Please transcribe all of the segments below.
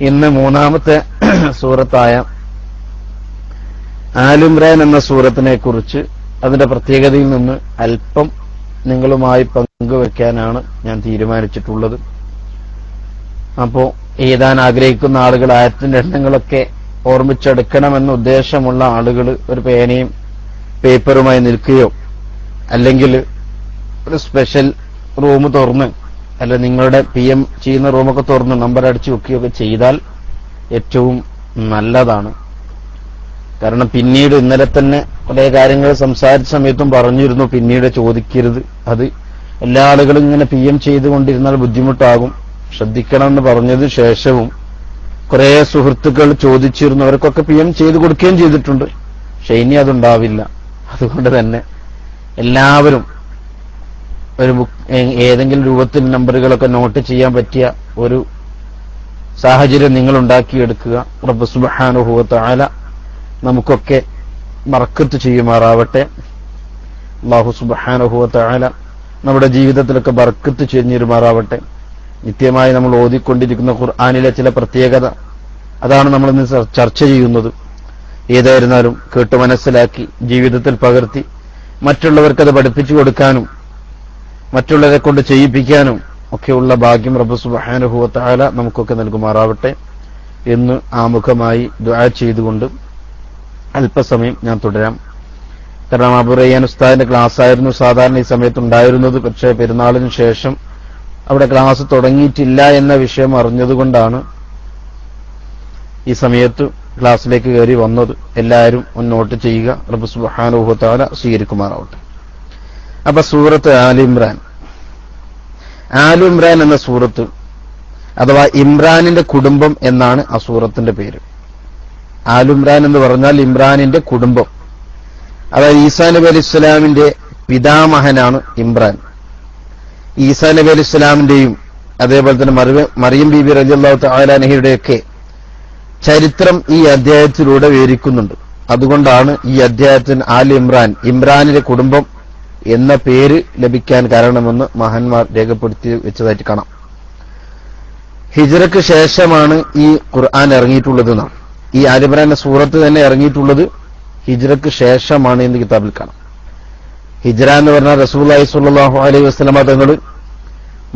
ഇന്ന് മൂന്നാമത്തെ സൂറത്തായ ആലുംറാൻ എന്ന സൂറത്തിനെ കുറിച്ച് അതിന്റെ പ്രത്യേകതയിൽ നിന്ന് അല്പം നിങ്ങളുമായി പങ്കുവെക്കാനാണ് ഞാൻ തീരുമാനിച്ചിട്ടുള്ളത്. അപ്പോ എഴുതാൻ ആഗ്രഹിക്കുന്ന ആളുകൾ ആയിരത്തിന്റെ എണ്ണങ്ങളൊക്കെ ഓർമ്മിച്ചെടുക്കണമെന്ന ഉദ്ദേശമുള്ള ആളുകൾ ഒരു പേനയും പേപ്പറുമായി നിൽക്കുകയോ അല്ലെങ്കിൽ ഒരു സ്പെഷ്യൽ റൂം തുറന്ന് അല്ല നിങ്ങളുടെ പി എം ചെയ്യുന്ന റൂമൊക്കെ തുറന്ന് നമ്പർ അടിച്ചു വെക്കുകയൊക്കെ ചെയ്താൽ ഏറ്റവും നല്ലതാണ്. കാരണം പിന്നീട് ഇന്നലെ തന്നെ കുറെ കാര്യങ്ങൾ സംസാരിച്ച സമയത്തും പറഞ്ഞിരുന്നു പിന്നീട് ചോദിക്കരുത്. അത് എല്ലാ ആളുകളും ഇങ്ങനെ പി എം ചെയ്തുകൊണ്ടിരുന്നാൽ ബുദ്ധിമുട്ടാകും. ശ്രദ്ധിക്കണമെന്ന് പറഞ്ഞതിന് ശേഷവും കുറെ സുഹൃത്തുക്കൾ ചോദിച്ചിരുന്നു. അവർക്കൊക്കെ പി എം ചെയ്ത് കൊടുക്കുകയും ചെയ്തിട്ടുണ്ട്. പക്ഷെ ഇനി അതുണ്ടാവില്ല. അതുകൊണ്ട് തന്നെ എല്ലാവരും ഒരു ഏതെങ്കിലും രൂപത്തിൽ നമ്പറുകളൊക്കെ നോട്ട് ചെയ്യാൻ പറ്റിയ ഒരു സാഹചര്യം നിങ്ങൾ ഉണ്ടാക്കിയെടുക്കുക റബ്ബ് ആല നമുക്കൊക്കെ മറക്കത്ത് ചെയ്യുമാറാവട്ടെ. അള്ളാഹു ആല നമ്മുടെ ജീവിതത്തിലൊക്കെ ബർക്കത്ത് ചെഞ്ഞിരുമാറാവട്ടെ. നിത്യമായി നമ്മൾ ഓതിക്കൊണ്ടിരിക്കുന്ന ഖുർആാനിലെ ചില പ്രത്യേകത അതാണ് നമ്മൾ ഇന്ന് ചർച്ച ചെയ്യുന്നത്. ഏതായിരുന്നാലും കേട്ട് മനസ്സിലാക്കി ജീവിതത്തിൽ പകർത്തി മറ്റുള്ളവർക്കത് പഠിപ്പിച്ചു കൊടുക്കാനും മറ്റുള്ളവരെ കൊണ്ട് ചെയ്യിപ്പിക്കാനും ഒക്കെയുള്ള ഭാഗ്യം റബ്ബ് സുബ്ഹാനഹു വതആല നമുക്കൊക്കെ നൽകുമാറാവട്ടെ എന്ന് ആമുഖമായി ദുആ ചെയ്തുകൊണ്ട് അല്പസമയം ഞാൻ തുടരാം. കാരണം അബുറയ്യാൻ ഉസ്താദിന്റെ ക്ലാസ് ആയിരുന്നു സാധാരണ ഈ സമയത്ത് ഉണ്ടായിരുന്നത് പക്ഷേ പെരുന്നാളിന് ശേഷം അവിടെ ക്ലാസ് തുടങ്ങിയിട്ടില്ല എന്ന വിഷയം അറിഞ്ഞതുകൊണ്ടാണ് ഈ സമയത്ത് ക്ലാസ്സിലേക്ക് കയറി വന്നത്. എല്ലാവരും ഒന്ന് നോട്ട് ചെയ്യുക. റബ്ബ് സുബ്ഹാനഹു വതആല സ്വീകരിക്കുമാറാവട്ടെ. അപ്പൊ സൂറത്ത് ആലിമ്രാൻ. ആലിമ്രാൻ എന്ന സൂറത്ത് അഥവാ ഇമ്രാനിന്റെ കുടുംബം എന്നാണ് ആ സൂറത്തിന്റെ പേര്. ആലുംറാൻ എന്ന് പറഞ്ഞാൽ ഇമ്രാനിന്റെ കുടുംബം. അതായത് ഈസാ നബി അലി ഇസ്ലാമിന്റെ പിതാമഹനാണ് ഇമ്രാൻ. ഈസാ നബി അലി ഇസ്ലാമിന്റെയും അതേപോലെ തന്നെ മറിയ- ബീബി റലിയല്ലാഹു തആലാനഹയുടെയൊക്കെ ചരിത്രം ഈ അധ്യായത്തിലൂടെ വിവരിക്കുന്നുണ്ട്. അതുകൊണ്ടാണ് ഈ അധ്യായത്തിന് ആൽ ഇമ്രാൻ ഇമ്രാനിന്റെ കുടുംബം എന്ന പേര് ലഭിക്കാൻ കാരണമെന്ന് മഹാന്മാർ രേഖപ്പെടുത്തി വെച്ചതായിട്ട് കാണാം. ഹിജ്റക്ക് ശേഷമാണ് ഈ ഖുർആൻ ഇറങ്ങിയിട്ടുള്ളത് എന്നാണ്. ഈ ആലിബ്രാന്റെ സൂറത്ത് തന്നെ ഇറങ്ങിയിട്ടുള്ളത് ഹിജ്റക്ക് ശേഷമാണ് എന്ന് കിതാബിൽ കാണാം. ഹിജ്റ എന്ന് പറഞ്ഞാൽ റസൂലി സ്വല്ലല്ലാഹു അലൈഹി വസ്ലമ തങ്ങൾ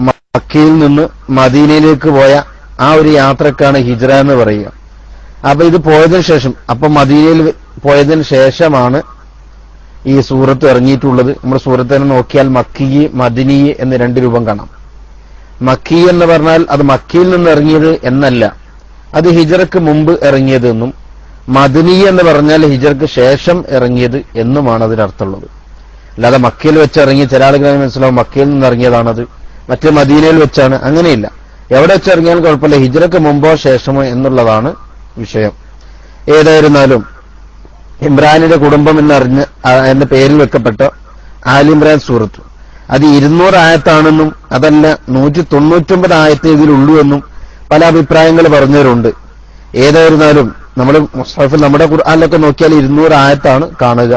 മക്കയിൽ നിന്ന് മദീനയിലേക്ക് പോയ ആ ഒരു യാത്രക്കാണ് ഹിജ്റ എന്ന് പറയുക. അപ്പൊ ഇത് പോയതിനു ശേഷം അപ്പൊ മദീനയിൽ പോയതിനു ശേഷമാണ് ഈ സൂറത്ത് ഇറങ്ങിയിട്ടുള്ളത്. നമ്മൾ സൂറത്തിനെ നോക്കിയാൽ മക്കി മദിനി എന്ന് രണ്ട് രൂപം കാണാം. മക്കി എന്ന് പറഞ്ഞാൽ അത് മക്കിയിൽ നിന്ന് ഇറങ്ങിയത് എന്നല്ല. അത് ഹിജറക്ക് മുമ്പ് ഇറങ്ങിയത് എന്നും മദിനി എന്ന് പറഞ്ഞാൽ ഹിജർക്ക് ശേഷം ഇറങ്ങിയത് എന്നുമാണ് അതിനർത്ഥമുള്ളത് അല്ലാതെ മക്കയിൽ വെച്ച് ഇറങ്ങി ചില ആളുകൾ മനസ്സിലാവും മക്കയിൽ നിന്ന് ഇറങ്ങിയതാണത്. മറ്റേ മദീനയിൽ വെച്ചാണ്. അങ്ങനെയില്ല. എവിടെ വെച്ച് ഇറങ്ങിയാലും കുഴപ്പമില്ല. ഹിജറക്ക് മുമ്പോ ശേഷമോ എന്നുള്ളതാണ് വിഷയം. ഏതായിരുന്നാലും ഇമ്രാനിന്റെ കുടുംബം എന്നറിഞ്ഞ് എന്ന പേരിൽ വെക്കപ്പെട്ട ആലിമ്രാൻ സൂറത്ത്. അത് ഇരുന്നൂറ് ആയത്താണെന്നും അതല്ല നൂറ്റി തൊണ്ണൂറ്റൊമ്പത് ആയത്തേ ഇതിലുള്ളൂ എന്നും പല അഭിപ്രായങ്ങൾ പറഞ്ഞവരുണ്ട്. ഏതായിരുന്നാലും നമ്മൾ മുസ്തഫിൽ നമ്മുടെ ഖുർആാനിലൊക്കെ നോക്കിയാൽ ഇരുന്നൂറ് ആയത്താണ് കാണുക.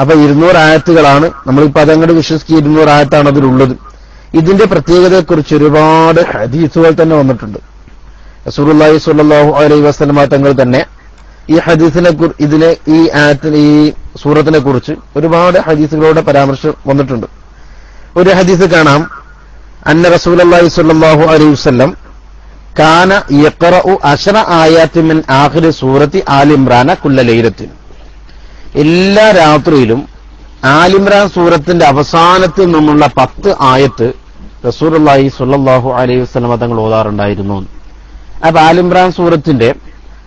അപ്പൊ ഇരുന്നൂറ് ആയത്തുകളാണ് നമ്മളിപ്പോ അതങ്ങോട്ട് വിശ്വസിക്കുക ഇരുന്നൂറ് ആയത്താണ് അതിലുള്ളത്. ഇതിന്റെ പ്രത്യേകതയെക്കുറിച്ച് ഒരുപാട് ഹദീസുകൾ തന്നെ വന്നിട്ടുണ്ട്. റസൂലുള്ളാഹി സ്വല്ലല്ലാഹു അലൈഹി വസല്ലമ തങ്ങൾ തന്നെ ഈ ഹദീസിനെ ഇതിലെ ഈ ആയത്തിന് ഈ സൂറത്തിനെ കുറിച്ച് ഒരുപാട് ഹദീസുകളുടെ പരാമർശം വന്നിട്ടുണ്ട്. ഒരു ഹദീസ് കാണാം. അന്ന റസൂലുള്ളാഹി സ്വല്ലല്ലാഹു അലൈഹി വസല്ലം കാന അശറ ആയാത്തിമിൻ മിൻ ആഖിരി സൂറത്തി ആലിമ്രാന കുല്ലലൈരത്തിൻ എല്ലാ രാത്രിയിലും ആലിമ്രാൻ സൂറത്തിന്റെ അവസാനത്തിൽ നിന്നുള്ള പത്ത് ആയത്ത് റസൂലുള്ളാഹി സ്വല്ലല്ലാഹു അലൈഹി വസല്ലമ തങ്ങൾ ഓതാറുണ്ടായിരുന്നു. അപ്പൊ ആലിമ്രാൻ സൂറത്തിന്റെ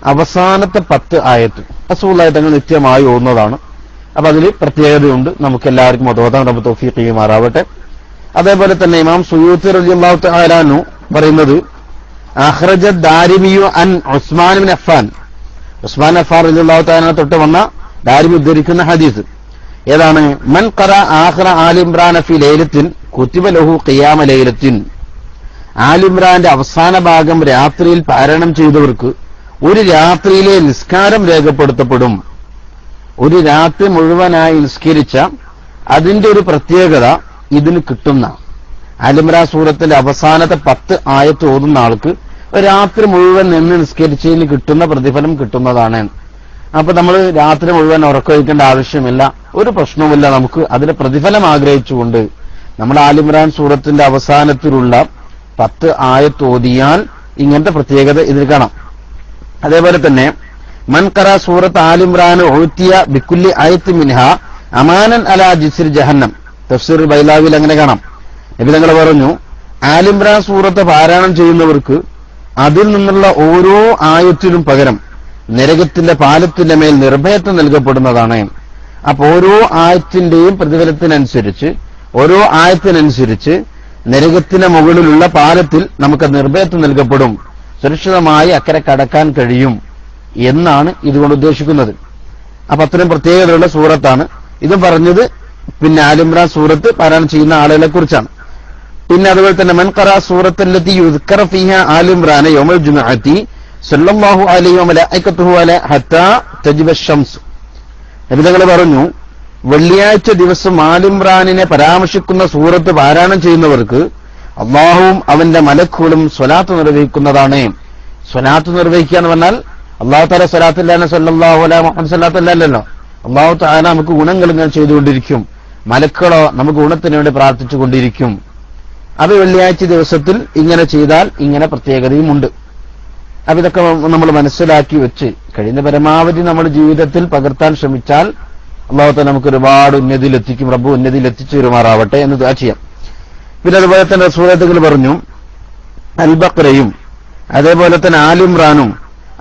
അവസാനത്തെ പത്ത് ആയത്ത് റസൂലുള്ളാഹി തങ്ങൾ നിത്യമായി ഓടുന്നതാണ് അപ്പൊ അതിൽ പ്രത്യേകതയുണ്ട്. നമുക്ക് എല്ലാവർക്കും അത് ഓതാൻ റബ്ബ് തൗഫീഖ് ചെയ്യുമാറാവട്ടെ. അതേപോലെ തന്നെ ഇമാം സുയൂത്തി റളിയല്ലാഹു തആലാനു പറയുന്നത് അഹ്റജ ദാരിമിയു അൻ Usman bin Affan. Usman Affan റളിയല്ലാഹു തആല തൊട്ട് വന്ന ദാരിമി ഉദ്ധരിക്കുന്ന ഹദീസ്. ഏതാണ്? മൻ ഖറ ആഖിറ ആലിംറാൻഫി ലൈലത്തിൻ കുതിബ ലഹു ഖിയാമ ലൈലത്തിൻ. ആലിംറാന്റെ അവസാന ഭാഗം രാത്രിയിൽ പാരായണം ചെയ്തവർക്ക് ഒരു രാത്രിയിലെ നിസ്കാരം രേഖപ്പെടുത്തപ്പെടും. ഒരു രാത്രി മുഴുവനായി നിസ്കരിച്ച അതിന്റെ ഒരു പ്രത്യേകത ഇതിന് കിട്ടുന്ന. അലിമ്ര സൂറത്തിന്റെ അവസാനത്തെ പത്ത് ആയത്ത് ഓതുന്ന ആൾക്ക് രാത്രി മുഴുവൻ നിന്ന് നിസ്കരിച്ചതിന് കിട്ടുന്ന പ്രതിഫലം കിട്ടുന്നതാണ്. അപ്പൊ നമ്മൾ രാത്രി മുഴുവൻ ഉറക്കൊഴിക്കേണ്ട ആവശ്യമില്ല. ഒരു പ്രശ്നവുമില്ല നമുക്ക്. അതിന്റെ പ്രതിഫലം ആഗ്രഹിച്ചുകൊണ്ട് നമ്മൾ ആലിമ്രാൻ സൂറത്തിന്റെ അവസാനത്തിലുള്ള പത്ത് ആയത്തോതിയാൽ ഇങ്ങനത്തെ പ്രത്യേകത ഇതിൽ കാണാം. അതേപോലെ തന്നെ മൻകറ സൂറത്ത് ആലിമ്രാൻ ഒഴുത്തിയ ബിക്കുല്ലി ആയത്ത് മിൻഹ അമാനൻ അല ജിസിർ ജഹന്നം. തഫ്സീർ ബൈലാവിൽ അങ്ങനെ കാണാം. നബി തങ്ങൾ പറഞ്ഞു ആലിമ്രാൻ സൂറത്ത് പാരായണം ചെയ്യുന്നവർക്ക് അതിൽ നിന്നുള്ള ഓരോ ആയത്തിനും പകരം നരകത്തിന്റെ പാലത്തിന്റെ മേൽ നിർഭയത്വം നൽകപ്പെടുന്നതാണ്. അപ്പൊ ഓരോ ആയത്തിന്റെയും പ്രതിഫലത്തിനനുസരിച്ച് ഓരോ ആയത്തിനനുസരിച്ച് നരകത്തിന് മുകളിലുള്ള പാലത്തിൽ നമുക്ക് നിർഭയത്വം നൽകപ്പെടും. സുരക്ഷിതമായി അക്കരെ കടക്കാൻ കഴിയും എന്നാണ് ഇതുകൊണ്ട് ഉദ്ദേശിക്കുന്നത്. അപ്പൊ അത്രയും പ്രത്യേകതയുള്ള സൂറത്താണ്. ഇത് പറഞ്ഞത് പിന്നെ ആലിമ്രാൻ സൂറത്ത് പാരായണം ചെയ്യുന്ന ആളുകളെ കുറിച്ചാണ്. പിന്നെ അതുപോലെ തന്നെ മൻകറ സൂറത്തല്ലത്തി യുദ്ക്കറ സല്ലല്ലാഹു അലൈഹി ഹത്താ ഷംസ് പറഞ്ഞു വെള്ളിയാഴ്ച ദിവസം ആലിമ്രാനിനെ പരാമർശിക്കുന്ന സൂറത്ത് പാരായണം ചെയ്യുന്നവർക്ക് അള്ളാഹുവും അവന്റെ മലക്കുകളും സ്വലാത്ത് നിർവഹിക്കുന്നതാണ്. സ്വലാത്ത് നിർവഹിക്കുക എന്ന് പറഞ്ഞാൽ അള്ളാഹു താല സ്വലാത്തില്ലാന്ന് സല്ലാഹു അല മുഹമ്മദ് സ്വലാത്തല്ലല്ലോ അള്ളാഹു താല നമുക്ക് ഗുണങ്ങൾ ഇങ്ങനെ ചെയ്തുകൊണ്ടിരിക്കും. മലക്കുകളോ നമുക്ക് ഗുണത്തിന് വേണ്ടി പ്രാർത്ഥിച്ചുകൊണ്ടിരിക്കും. അത് വെള്ളിയാഴ്ച ദിവസത്തിൽ ഇങ്ങനെ ചെയ്താൽ ഇങ്ങനെ പ്രത്യേകതയുമുണ്ട് അപ്പൊ ഇതൊക്കെ നമ്മൾ മനസ്സിലാക്കി വെച്ച് കഴിയുന്ന പരമാവധി നമ്മൾ ജീവിതത്തിൽ പകർത്താൻ ശ്രമിച്ചാൽ അള്ളാഹു നമുക്ക് ഒരുപാട് ഉന്നതിയിലെത്തിക്കും. റബ്ബു ഉന്നതിയിൽ എത്തിച്ചു വരുമാറാവട്ടെ എന്ന് ചെയ്യാം. പിന്നെ അതുപോലെ തന്നെ സൂറത്തുകൾ പറഞ്ഞു. അൽബക്രയും അതേപോലെ തന്നെ ആലിമ്രാനും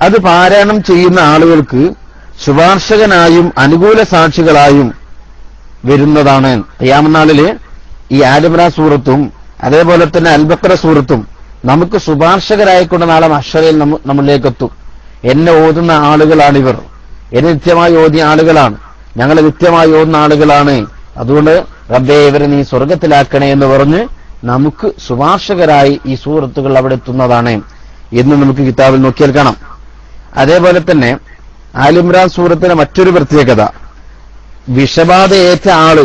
അത് പാരായണം ചെയ്യുന്ന ആളുകൾക്ക് ശുപാർശകനായും അനുകൂല സാക്ഷികളായും വരുന്നതാണ്. അയ്യാമനാളിൽ ഈ ആലിമ്രാൻ സൂറത്തും അതേപോലെ തന്നെ അൽബക്ര സൂറത്തും നമുക്ക് ശുപാർശകരായിക്കൊണ്ട് നാളെ അക്ഷരയിൽ നമ്മളിലേക്ക് എത്തും എന്നെ ഓതുന്ന ആളുകളാണിവർ. എന്നെ നിത്യമായി ഓതിയ ആളുകളാണ്. ഞങ്ങൾ നിത്യമായി ഓതുന്ന ആളുകളാണ്. അതുകൊണ്ട് റബ്ബേ ഇവരെ നീ സ്വർഗത്തിലാക്കണേ എന്ന് പറഞ്ഞ് നമുക്ക് ശുപാർശകരായി ഈ സൂറത്തുകൾ അവിടെ എത്തുന്നതാണ് എന്ന് നമുക്ക് കിതാബിൽ നോക്കിയാൽ കാണാം. അതേപോലെ തന്നെ ആലിമ്രാൻ സുഹൃത്തിന്റെ മറ്റൊരു പ്രത്യേകത. വിഷബാധയേറ്റ ആൾ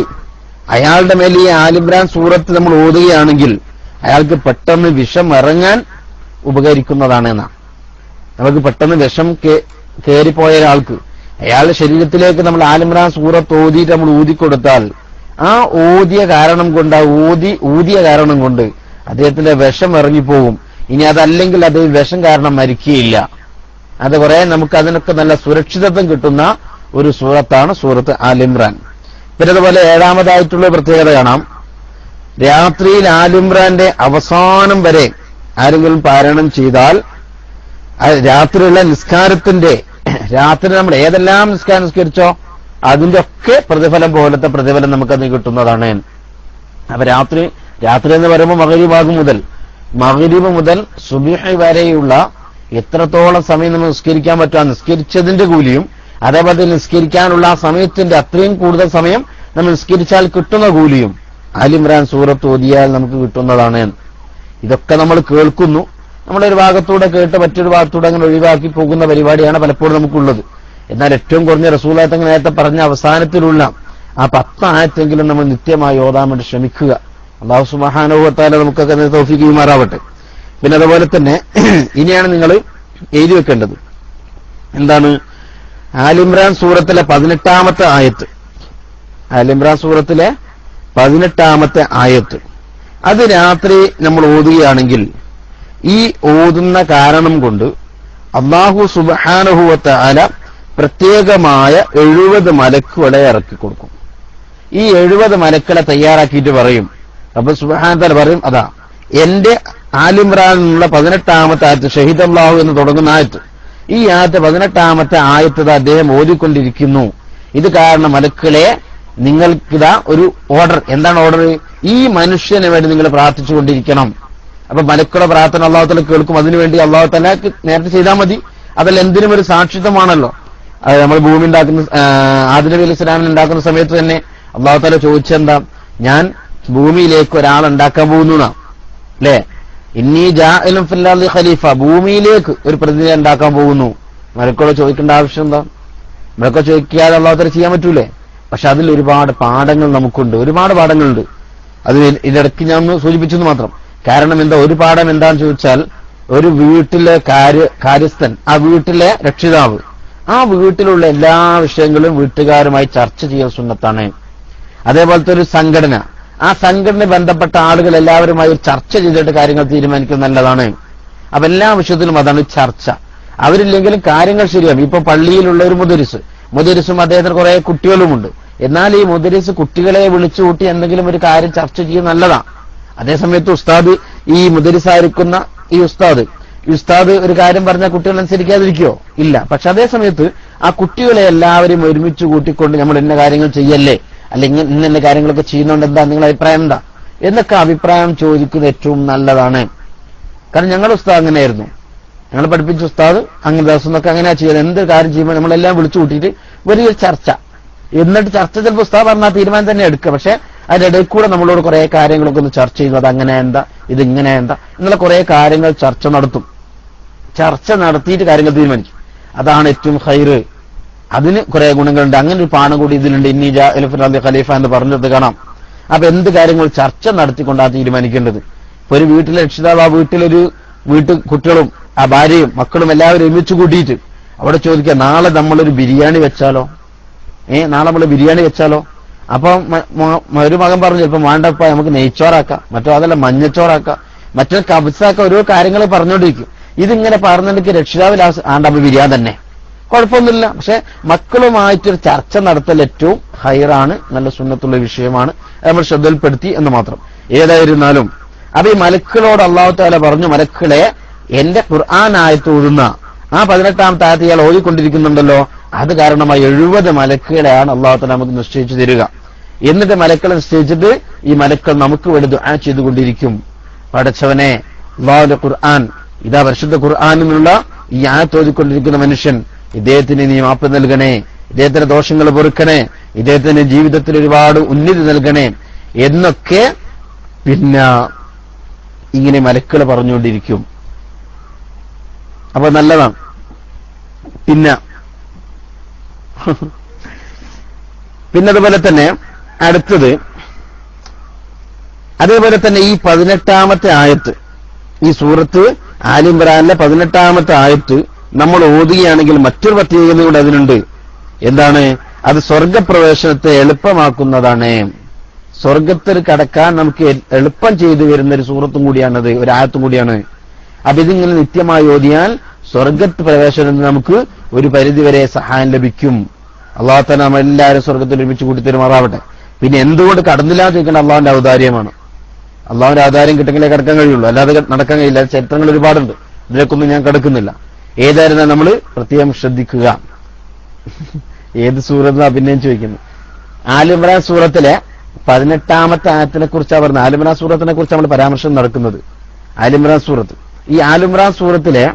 അയാളുടെ മേൽ ഈ ആലിമ്രാൻ സൂറത്ത് നമ്മൾ ഓതുകയാണെങ്കിൽ അയാൾക്ക് പെട്ടെന്ന് വിഷം ഇറങ്ങാൻ ഉപകരിക്കുന്നതാണ് എന്നാണ്. നമുക്ക് പെട്ടെന്ന് വിഷം കയറിപ്പോയ ഒരാൾക്ക് അയാളുടെ ശരീരത്തിലേക്ക് നമ്മൾ ആലിമ്രാൻ സൂറത്ത് ഓതിയിട്ട് നമ്മൾ ഊതിക്കൊടുത്താൽ ആ ഓതിയ കാരണം കൊണ്ട് ആ ഊതി ഊതിയ കാരണം കൊണ്ട് അദ്ദേഹത്തിന്റെ വിഷം ഇറങ്ങിപ്പോവും ഇനി അതല്ലെങ്കിൽ അത് വിഷം കാരണം മരിക്കുകയില്ല. അത് കുറെ നമുക്ക് അതിനൊക്കെ നല്ല സുരക്ഷിതത്വം കിട്ടുന്ന ഒരു സൂറത്താണ് സൂറത്ത് ആലിമ്രാൻ പിന്നെ അതുപോലെ ഏഴാമതായിട്ടുള്ള പ്രത്യേകത കാണാം. രാത്രിയിൽ ആലിമ്രാന്റെ അവസാനം വരെ ആരെങ്കിലും പാരായണം ചെയ്താൽ രാത്രിയുള്ള നിസ്കാരത്തിന്റെ രാത്രി നമ്മൾ ഏതെല്ലാം നിസ്കാരം നിസ്കരിച്ചോ? അതിന്റെ ഒക്കെ പ്രതിഫലം പോലത്തെ പ്രതിഫലം നമുക്കത് കിട്ടുന്നതാണ്. അപ്പൊ രാത്രി രാത്രി എന്ന് പറയുമ്പോൾ മകരീബാഗ് മുതൽ. മകരിവ് മുതൽ സുബിഹ വരെയുള്ള എത്രത്തോളം സമയം നമ്മൾ നിസ്കരിക്കാൻ പറ്റുക നിസ്കരിച്ചതിന്റെ കൂലിയും അതേപോലെ നിസ്കരിക്കാനുള്ള ആ സമയത്തിന്റെ അത്രയും കൂടുതൽ സമയം നമ്മൾ നിസ്കരിച്ചാൽ കിട്ടുന്ന കൂലിയും അലിമ്രാൻ സൂറത്ത് ഓതിയാൽ നമുക്ക് കിട്ടുന്നതാണ്. ഇതൊക്കെ നമ്മൾ കേൾക്കുന്നു. നമ്മളൊരു ഭാഗത്തൂടെ കേട്ട് മറ്റൊരു ഭാഗത്തൂടെ അങ്ങനെ ഒഴിവാക്കി പോകുന്ന പരിപാടിയാണ് പലപ്പോഴും നമുക്കുള്ളത്. എന്നാൽ ഏറ്റവും കുറഞ്ഞ റസൂലായത്ത് നേരത്തെ പറഞ്ഞ അവസാനത്തിലുള്ള ആ പത്തായത്തെങ്കിലും നമ്മൾ നിത്യമായി ഓതാൻ വേണ്ടി ശ്രമിക്കുക. അള്ളാഹു സുബഹാനുഭവത്താല നമുക്കൊക്കെ തോഫിക്കുമാറാവട്ടെ പിന്നെ അതുപോലെ തന്നെ ഇനിയാണ് നിങ്ങൾ എഴുതി വെക്കേണ്ടത്. എന്താണ്? ആലിമ്രാൻ സൂറത്തിലെ പതിനെട്ടാമത്തെ ആയത്ത്. ആലിമ്രാൻ സൂറത്തിലെ പതിനെട്ടാമത്തെ ആയത്ത്. അത് രാത്രി നമ്മൾ ഓതുകയാണെങ്കിൽ ഈ ഓതുന്ന കാരണം കൊണ്ട് അള്ളാഹു സുബാനുഭവത്തെ അല പ്രത്യേകമായ എഴുപത് മലക്കുകളെ ഇറക്കി കൊടുക്കും. ഈ എഴുപത് മലക്കളെ തയ്യാറാക്കിയിട്ട് പറയും. അപ്പൊ സുബഹാനത്തല പറയും അതാ എന്റെ ആലിമ്രാനുള്ള പതിനെട്ടാമത്തെ ആയത്ത് ഷഹീദ് അള്ളാഹു എന്ന് തുടങ്ങുന്ന ആയത്ത്. ഈ ആയത്ത് പതിനെട്ടാമത്തെ ആയത്തത് അദ്ദേഹം ഓതിക്കൊണ്ടിരിക്കുന്നു. ഇത് കാരണം മലക്കളെ നിങ്ങൾക്കിതാ ഒരു ഓർഡർ. എന്താണ് ഓർഡർ? ഈ മനുഷ്യന് വേണ്ടി നിങ്ങൾ പ്രാർത്ഥിച്ചുകൊണ്ടിരിക്കണം. അപ്പൊ മലക്കുടെ പ്രാർത്ഥന അള്ളാഹു തല കേൾക്കും. അതിനുവേണ്ടി അള്ളാഹു തല നേരത്തെ ചെയ്താൽ മതി. അതല്ല എന്തിനും ഒരു സാക്ഷിത്വമാണല്ലോ. അത് നമ്മൾ ഭൂമി ഉണ്ടാക്കുന്ന ആദിനബി അലി ഇസ്ലാമിൽ ഉണ്ടാക്കുന്ന സമയത്ത് തന്നെ അള്ളാഹുത്തല ചോദിച്ചെന്താ? ഞാൻ ഭൂമിയിലേക്ക് ഒരാൾ ഉണ്ടാക്കാൻ പോകുന്നു അല്ലേ? ഇന്നീ ജാലും ഫില്ലാലി ഖലീഫ. ഭൂമിയിലേക്ക് ഒരു പ്രതിനിധി ഉണ്ടാക്കാൻ പോകുന്നു. മരക്കോട് ചോദിക്കേണ്ട ആവശ്യം എന്താ? മരക്കോ ചോദിക്കാതെ അള്ളാഹുത്തല ചെയ്യാൻ പറ്റൂലേ? പക്ഷെ അതിൽ ഒരുപാട് പാഠങ്ങൾ നമുക്കുണ്ട്. ഒരുപാട് പാഠങ്ങളുണ്ട്. അത് ഇതിടയ്ക്ക് ഞാൻ ഒന്ന് സൂചിപ്പിച്ചെന്ന് മാത്രം. കാരണം എന്താ? ഒരു പാഠം എന്താന്ന് ചോദിച്ചാൽ ഒരു വീട്ടിലെ കാര്യ കാര്യസ്ഥൻ ആ വീട്ടിലെ രക്ഷിതാവ് ആ വീട്ടിലുള്ള എല്ലാ വിഷയങ്ങളും വീട്ടുകാരുമായി ചർച്ച ചെയ്യൽ സുന്നത്താണ്. അതേപോലത്തെ ഒരു സംഘടന. ആ സംഘടന ബന്ധപ്പെട്ട ആളുകൾ എല്ലാവരുമായി ചർച്ച ചെയ്തിട്ട് കാര്യങ്ങൾ തീരുമാനിക്കുന്ന നല്ലതാണ്. അപ്പൊ എല്ലാ വിഷയത്തിലും അതാണ് ചർച്ച. അവരില്ലെങ്കിലും കാര്യങ്ങൾ ശരിയാവും ഇപ്പൊ പള്ളിയിലുള്ള ഒരു മുദരിസ്. മുദരിസും അദ്ദേഹത്തിന് കുറെ കുട്ടികളുമുണ്ട്. എന്നാൽ ഈ മുദരിസ് കുട്ടികളെ വിളിച്ചു കൂട്ടി എന്തെങ്കിലും ഒരു കാര്യം ചർച്ച ചെയ്യുന്നത് നല്ലതാണ് അതേസമയത്ത് ഉസ്താദ് ഈ മുദരിസായിരിക്കുന്ന ഈ ഉസ്താദ് ഉസ്താദ് ഒരു കാര്യം പറഞ്ഞാൽ കുട്ടികൾ അനുസരിക്കാതിരിക്കോ ഇല്ല. പക്ഷെ അതേ സമയത്ത് ആ കുട്ടികളെ എല്ലാവരും ഒരുമിച്ച് കൂട്ടിക്കൊണ്ട് നമ്മൾ ഇന്ന കാര്യങ്ങൾ ചെയ്യല്ലേ? അല്ലെങ്കിൽ ഇന്ന ഇന്ന കാര്യങ്ങളൊക്കെ ചെയ്യുന്നുണ്ട് എന്താ നിങ്ങളുടെ അഭിപ്രായം എന്താ? എന്നൊക്കെ അഭിപ്രായം ചോദിക്കുന്നത് ഏറ്റവും നല്ലതാണ്. കാരണം ഞങ്ങളുടെ ഉസ്താദ് അങ്ങനെയായിരുന്നു. ഞങ്ങൾ പഠിപ്പിച്ച ഉസ്താദ് അങ്ങനെ ദിവസം എന്നൊക്കെ അങ്ങനെയാ ചെയ്യുന്നത് എന്ത് കാര്യം ചെയ്യുമ്പോൾ നമ്മളെല്ലാം വിളിച്ചു കൂട്ടിയിട്ട് വലിയ ചർച്ച. എന്നിട്ട് ചർച്ച ചിലപ്പോൾ ഉസ്താദ് പറഞ്ഞാൽ തീരുമാനം തന്നെ എടുക്കുക. പക്ഷെ അതിന്റെ ഇടയിൽ കൂടെ നമ്മളോട് കുറെ കാര്യങ്ങളൊക്കെ ഒന്ന് ചർച്ച ചെയ്യുന്നു. അത് അങ്ങനെ എന്താ? ഇത് ഇങ്ങനെ എന്താ? എന്നുള്ള കുറെ കാര്യങ്ങൾ ചർച്ച നടത്തും. ചർച്ച നടത്തിയിട്ട് കാര്യങ്ങൾ തീരുമാനിച്ചു. അതാണ് ഏറ്റവും ഹൈറ് അതിന് കുറെ ഗുണങ്ങളുണ്ട്. അങ്ങനെ ഒരു പാഠം കൂടി ഇതിലുണ്ട്. ഇന്നീജ എലിഫന്റ് ഖലീഫ എന്ന് പറഞ്ഞത് കാണാം. അപ്പൊ എന്ത് കാര്യങ്ങൾ ചർച്ച നടത്തിക്കൊണ്ടാണ് തീരുമാനിക്കേണ്ടത്? ഇപ്പൊ ഒരു വീട്ടിലെ രക്ഷിതാവ് ആ വീട്ടിലൊരു വീട്ടു കുട്ടികളും ആ ഭാര്യയും മക്കളും എല്ലാവരും ഒരുമിച്ച് കൂട്ടിയിട്ട് അവിടെ ചോദിക്കുക നാളെ നമ്മളൊരു ബിരിയാണി വെച്ചാലോ? ഏ നാളെ നമ്മൾ ബിരിയാണി വെച്ചാലോ? അപ്പൊ ഒരു മകൻ പറഞ്ഞു ചിലപ്പോ വേണ്ടപ്പ നമുക്ക് നെയ്ച്ചോറാക്കാം. മറ്റോ അതല്ല മഞ്ഞച്ചോറാക്കാം. മറ്റേ കബസാക്കാം ഓരോ കാര്യങ്ങൾ പറഞ്ഞോണ്ടിരിക്കും. ഇതിങ്ങനെ പറഞ്ഞെനിക്ക് രക്ഷിതാവിൽ ലാസ് വിരിയാൻ തന്നെ. കുഴപ്പമൊന്നുമില്ല. പക്ഷെ മക്കളുമായിട്ടൊരു ചർച്ച നടത്തൽ ഏറ്റവും ഹൈറാണ്. നല്ല സുന്നത്തുള്ള വിഷയമാണ്. നമ്മൾ ശ്രദ്ധയിൽപ്പെടുത്തി എന്ന് മാത്രം. ഏതായിരുന്നാലും അപ്പൊ ഈ മലക്കുകളോട് അള്ളാഹു താല പറഞ്ഞു മലക്കുകളെ എന്റെ ഖുർആൻ ആയത്ത് ആ പതിനെട്ടാം ആയത്ത് ഇയാൾ ഓതിക്കൊണ്ടിരിക്കുന്നുണ്ടല്ലോ. അത് കാരണമായി എഴുപത് മലക്കുകളെയാണ് അള്ളാഹു താല നമുക്ക് നിശ്ചയിച്ചു തരിക. എന്നിട്ട് മലക്കളെ നിശ്ചയിച്ചിട്ട് ഈ മലക്കൾ നമുക്ക് വേണ്ടി ദുആ ചെയ്തുകൊണ്ടിരിക്കും. പടച്ചവനെ അള്ളാഹുന്റെ ഖുർആൻ ഇതാ പരിശുദ്ധ ഖുർആാനിലുള്ള ഈ ആയത്ത് ഓതിക്കൊണ്ടിരിക്കുന്ന മനുഷ്യൻ ഇദ്ദേഹത്തിന് നീ മാപ്പ് നൽകണേ ഇദ്ദേഹത്തിന്റെ ദോഷങ്ങൾ പൊറുക്കണേ ഇദ്ദേഹത്തിന് ജീവിതത്തിൽ ഒരുപാട് ഉന്നതി നൽകണേ എന്നൊക്കെ പിന്നെ ഇങ്ങനെ മലക്കൾ പറഞ്ഞുകൊണ്ടിരിക്കും. അപ്പൊ നല്ലതാണ്. പിന്നെ പിന്നെ അതുപോലെ തന്നെ അടുത്തത് അതേപോലെ തന്നെ ഈ പതിനെട്ടാമത്തെ ആയത്ത് ഈ സൂറത്ത് ആലിംബ്രാനിലെ പതിനെട്ടാമത്തെ ആയത്ത് നമ്മൾ ഓതുകയാണെങ്കിൽ മറ്റൊരു പ്രത്യേകത കൂടെ അതിനുണ്ട്. എന്താണ്? അത് സ്വർഗപ്രവേശനത്തെ എളുപ്പമാക്കുന്നതാണ്. സ്വർഗത്തിൽ കടക്കാൻ നമുക്ക് എളുപ്പം ചെയ്തു വരുന്ന ഒരു സൂറത്തും കൂടിയാണത് ഒരു ആയത്തും കൂടിയാണ്. അപ്പൊ ഇതിങ്ങനെ നിത്യമായി ഓതിയാൽ സ്വർഗത്ത് പ്രവേശനം നമുക്ക് ഒരു പരിധിവരെ സഹായം ലഭിക്കും. അള്ളാഹു തന്നെ നമ്മളെല്ലാവരും സ്വർഗത്തിൽ ഒരുമിച്ച് കൂട്ടി തരുമാറാവട്ടെ പിന്നെ എന്തുകൊണ്ട് കടന്നില്ല ചോദിക്കേണ്ട അള്ളാഹുന്റെ ഔദാര്യമാണ്. അള്ളാഹുന്റെ ആധാരം കിട്ടെങ്കിലേ കിടക്കാൻ കഴിയുള്ളൂ. അല്ലാതെ നടക്കാൻ കഴിയില്ല. ചരിത്രങ്ങൾ ഒരുപാടുണ്ട്. ഇതിലേക്കൊന്നും ഞാൻ കിടക്കുന്നില്ല. ഏതായിരുന്നാൽ നമ്മൾ പ്രത്യേകം ശ്രദ്ധിക്കുക. ഏത് സൂറത്ത് അഭിനയം ചോദിക്കുന്നു. ആലിമ്രാൻ സൂറത്തിലെ പതിനെട്ടാമത്തെ ആയത്തിനെ കുറിച്ചാണ് പറഞ്ഞത്. ആലിമ്രാൻ സൂറത്തിനെ കുറിച്ച് നമ്മൾ പരാമർശം നടക്കുന്നത്. ആലിമ്രാൻ സൂറത്ത്. ഈ ആലിമ്രാൻ സൂറത്തിലെ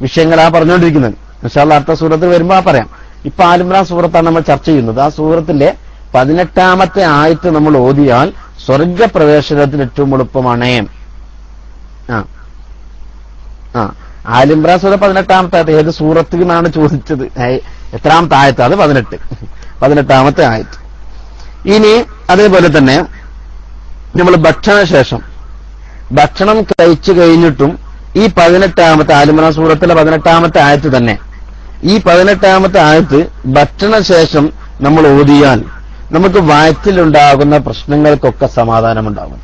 വിഷയങ്ങളാ പറഞ്ഞുകൊണ്ടിരിക്കുന്നത്. ഇൻഷാല്ല അടുത്ത സൂറത്തിൽ വരുമ്പോ ആ പറയാം. ഇപ്പൊ ആലിമ്രാൻ സൂറത്താണ് നമ്മൾ ചർച്ച ചെയ്യുന്നത്. ആ സൂറത്തിന്റെ പതിനെട്ടാമത്തെ ആയത്ത് നമ്മൾ ഓതിയാൽ സ്വർഗപ്രവേശനത്തിന് ഏറ്റവും എളുപ്പമാണ്. ആ. ആ. ആലിമ്രാൻ സൂറ പതിനെട്ടാമത്തെ ഏത് സൂറത്തിൽ നിന്നാണ് ചോദിച്ചത്? എത്രാമത്തെ ആയത്ത്? അത് പതിനെട്ട്. പതിനെട്ടാമത്തെ ആയത്ത്. ഇനി അതേപോലെ തന്നെ നമ്മൾ ഭക്ഷണശേഷം ഭക്ഷണം കഴിച്ചു കഴിഞ്ഞിട്ടും ഈ പതിനെട്ടാമത്തെ ആലിമന സൂറത്തിലെ പതിനെട്ടാമത്തെ ആയത്ത് തന്നെ. ഈ പതിനെട്ടാമത്തെ ആയത്ത് ഭക്ഷണശേഷം നമ്മൾ ഓതിയാൽ നമുക്ക് വയറ്റിലുണ്ടാകുന്ന പ്രശ്നങ്ങൾക്കൊക്കെ സമാധാനമുണ്ടാകും.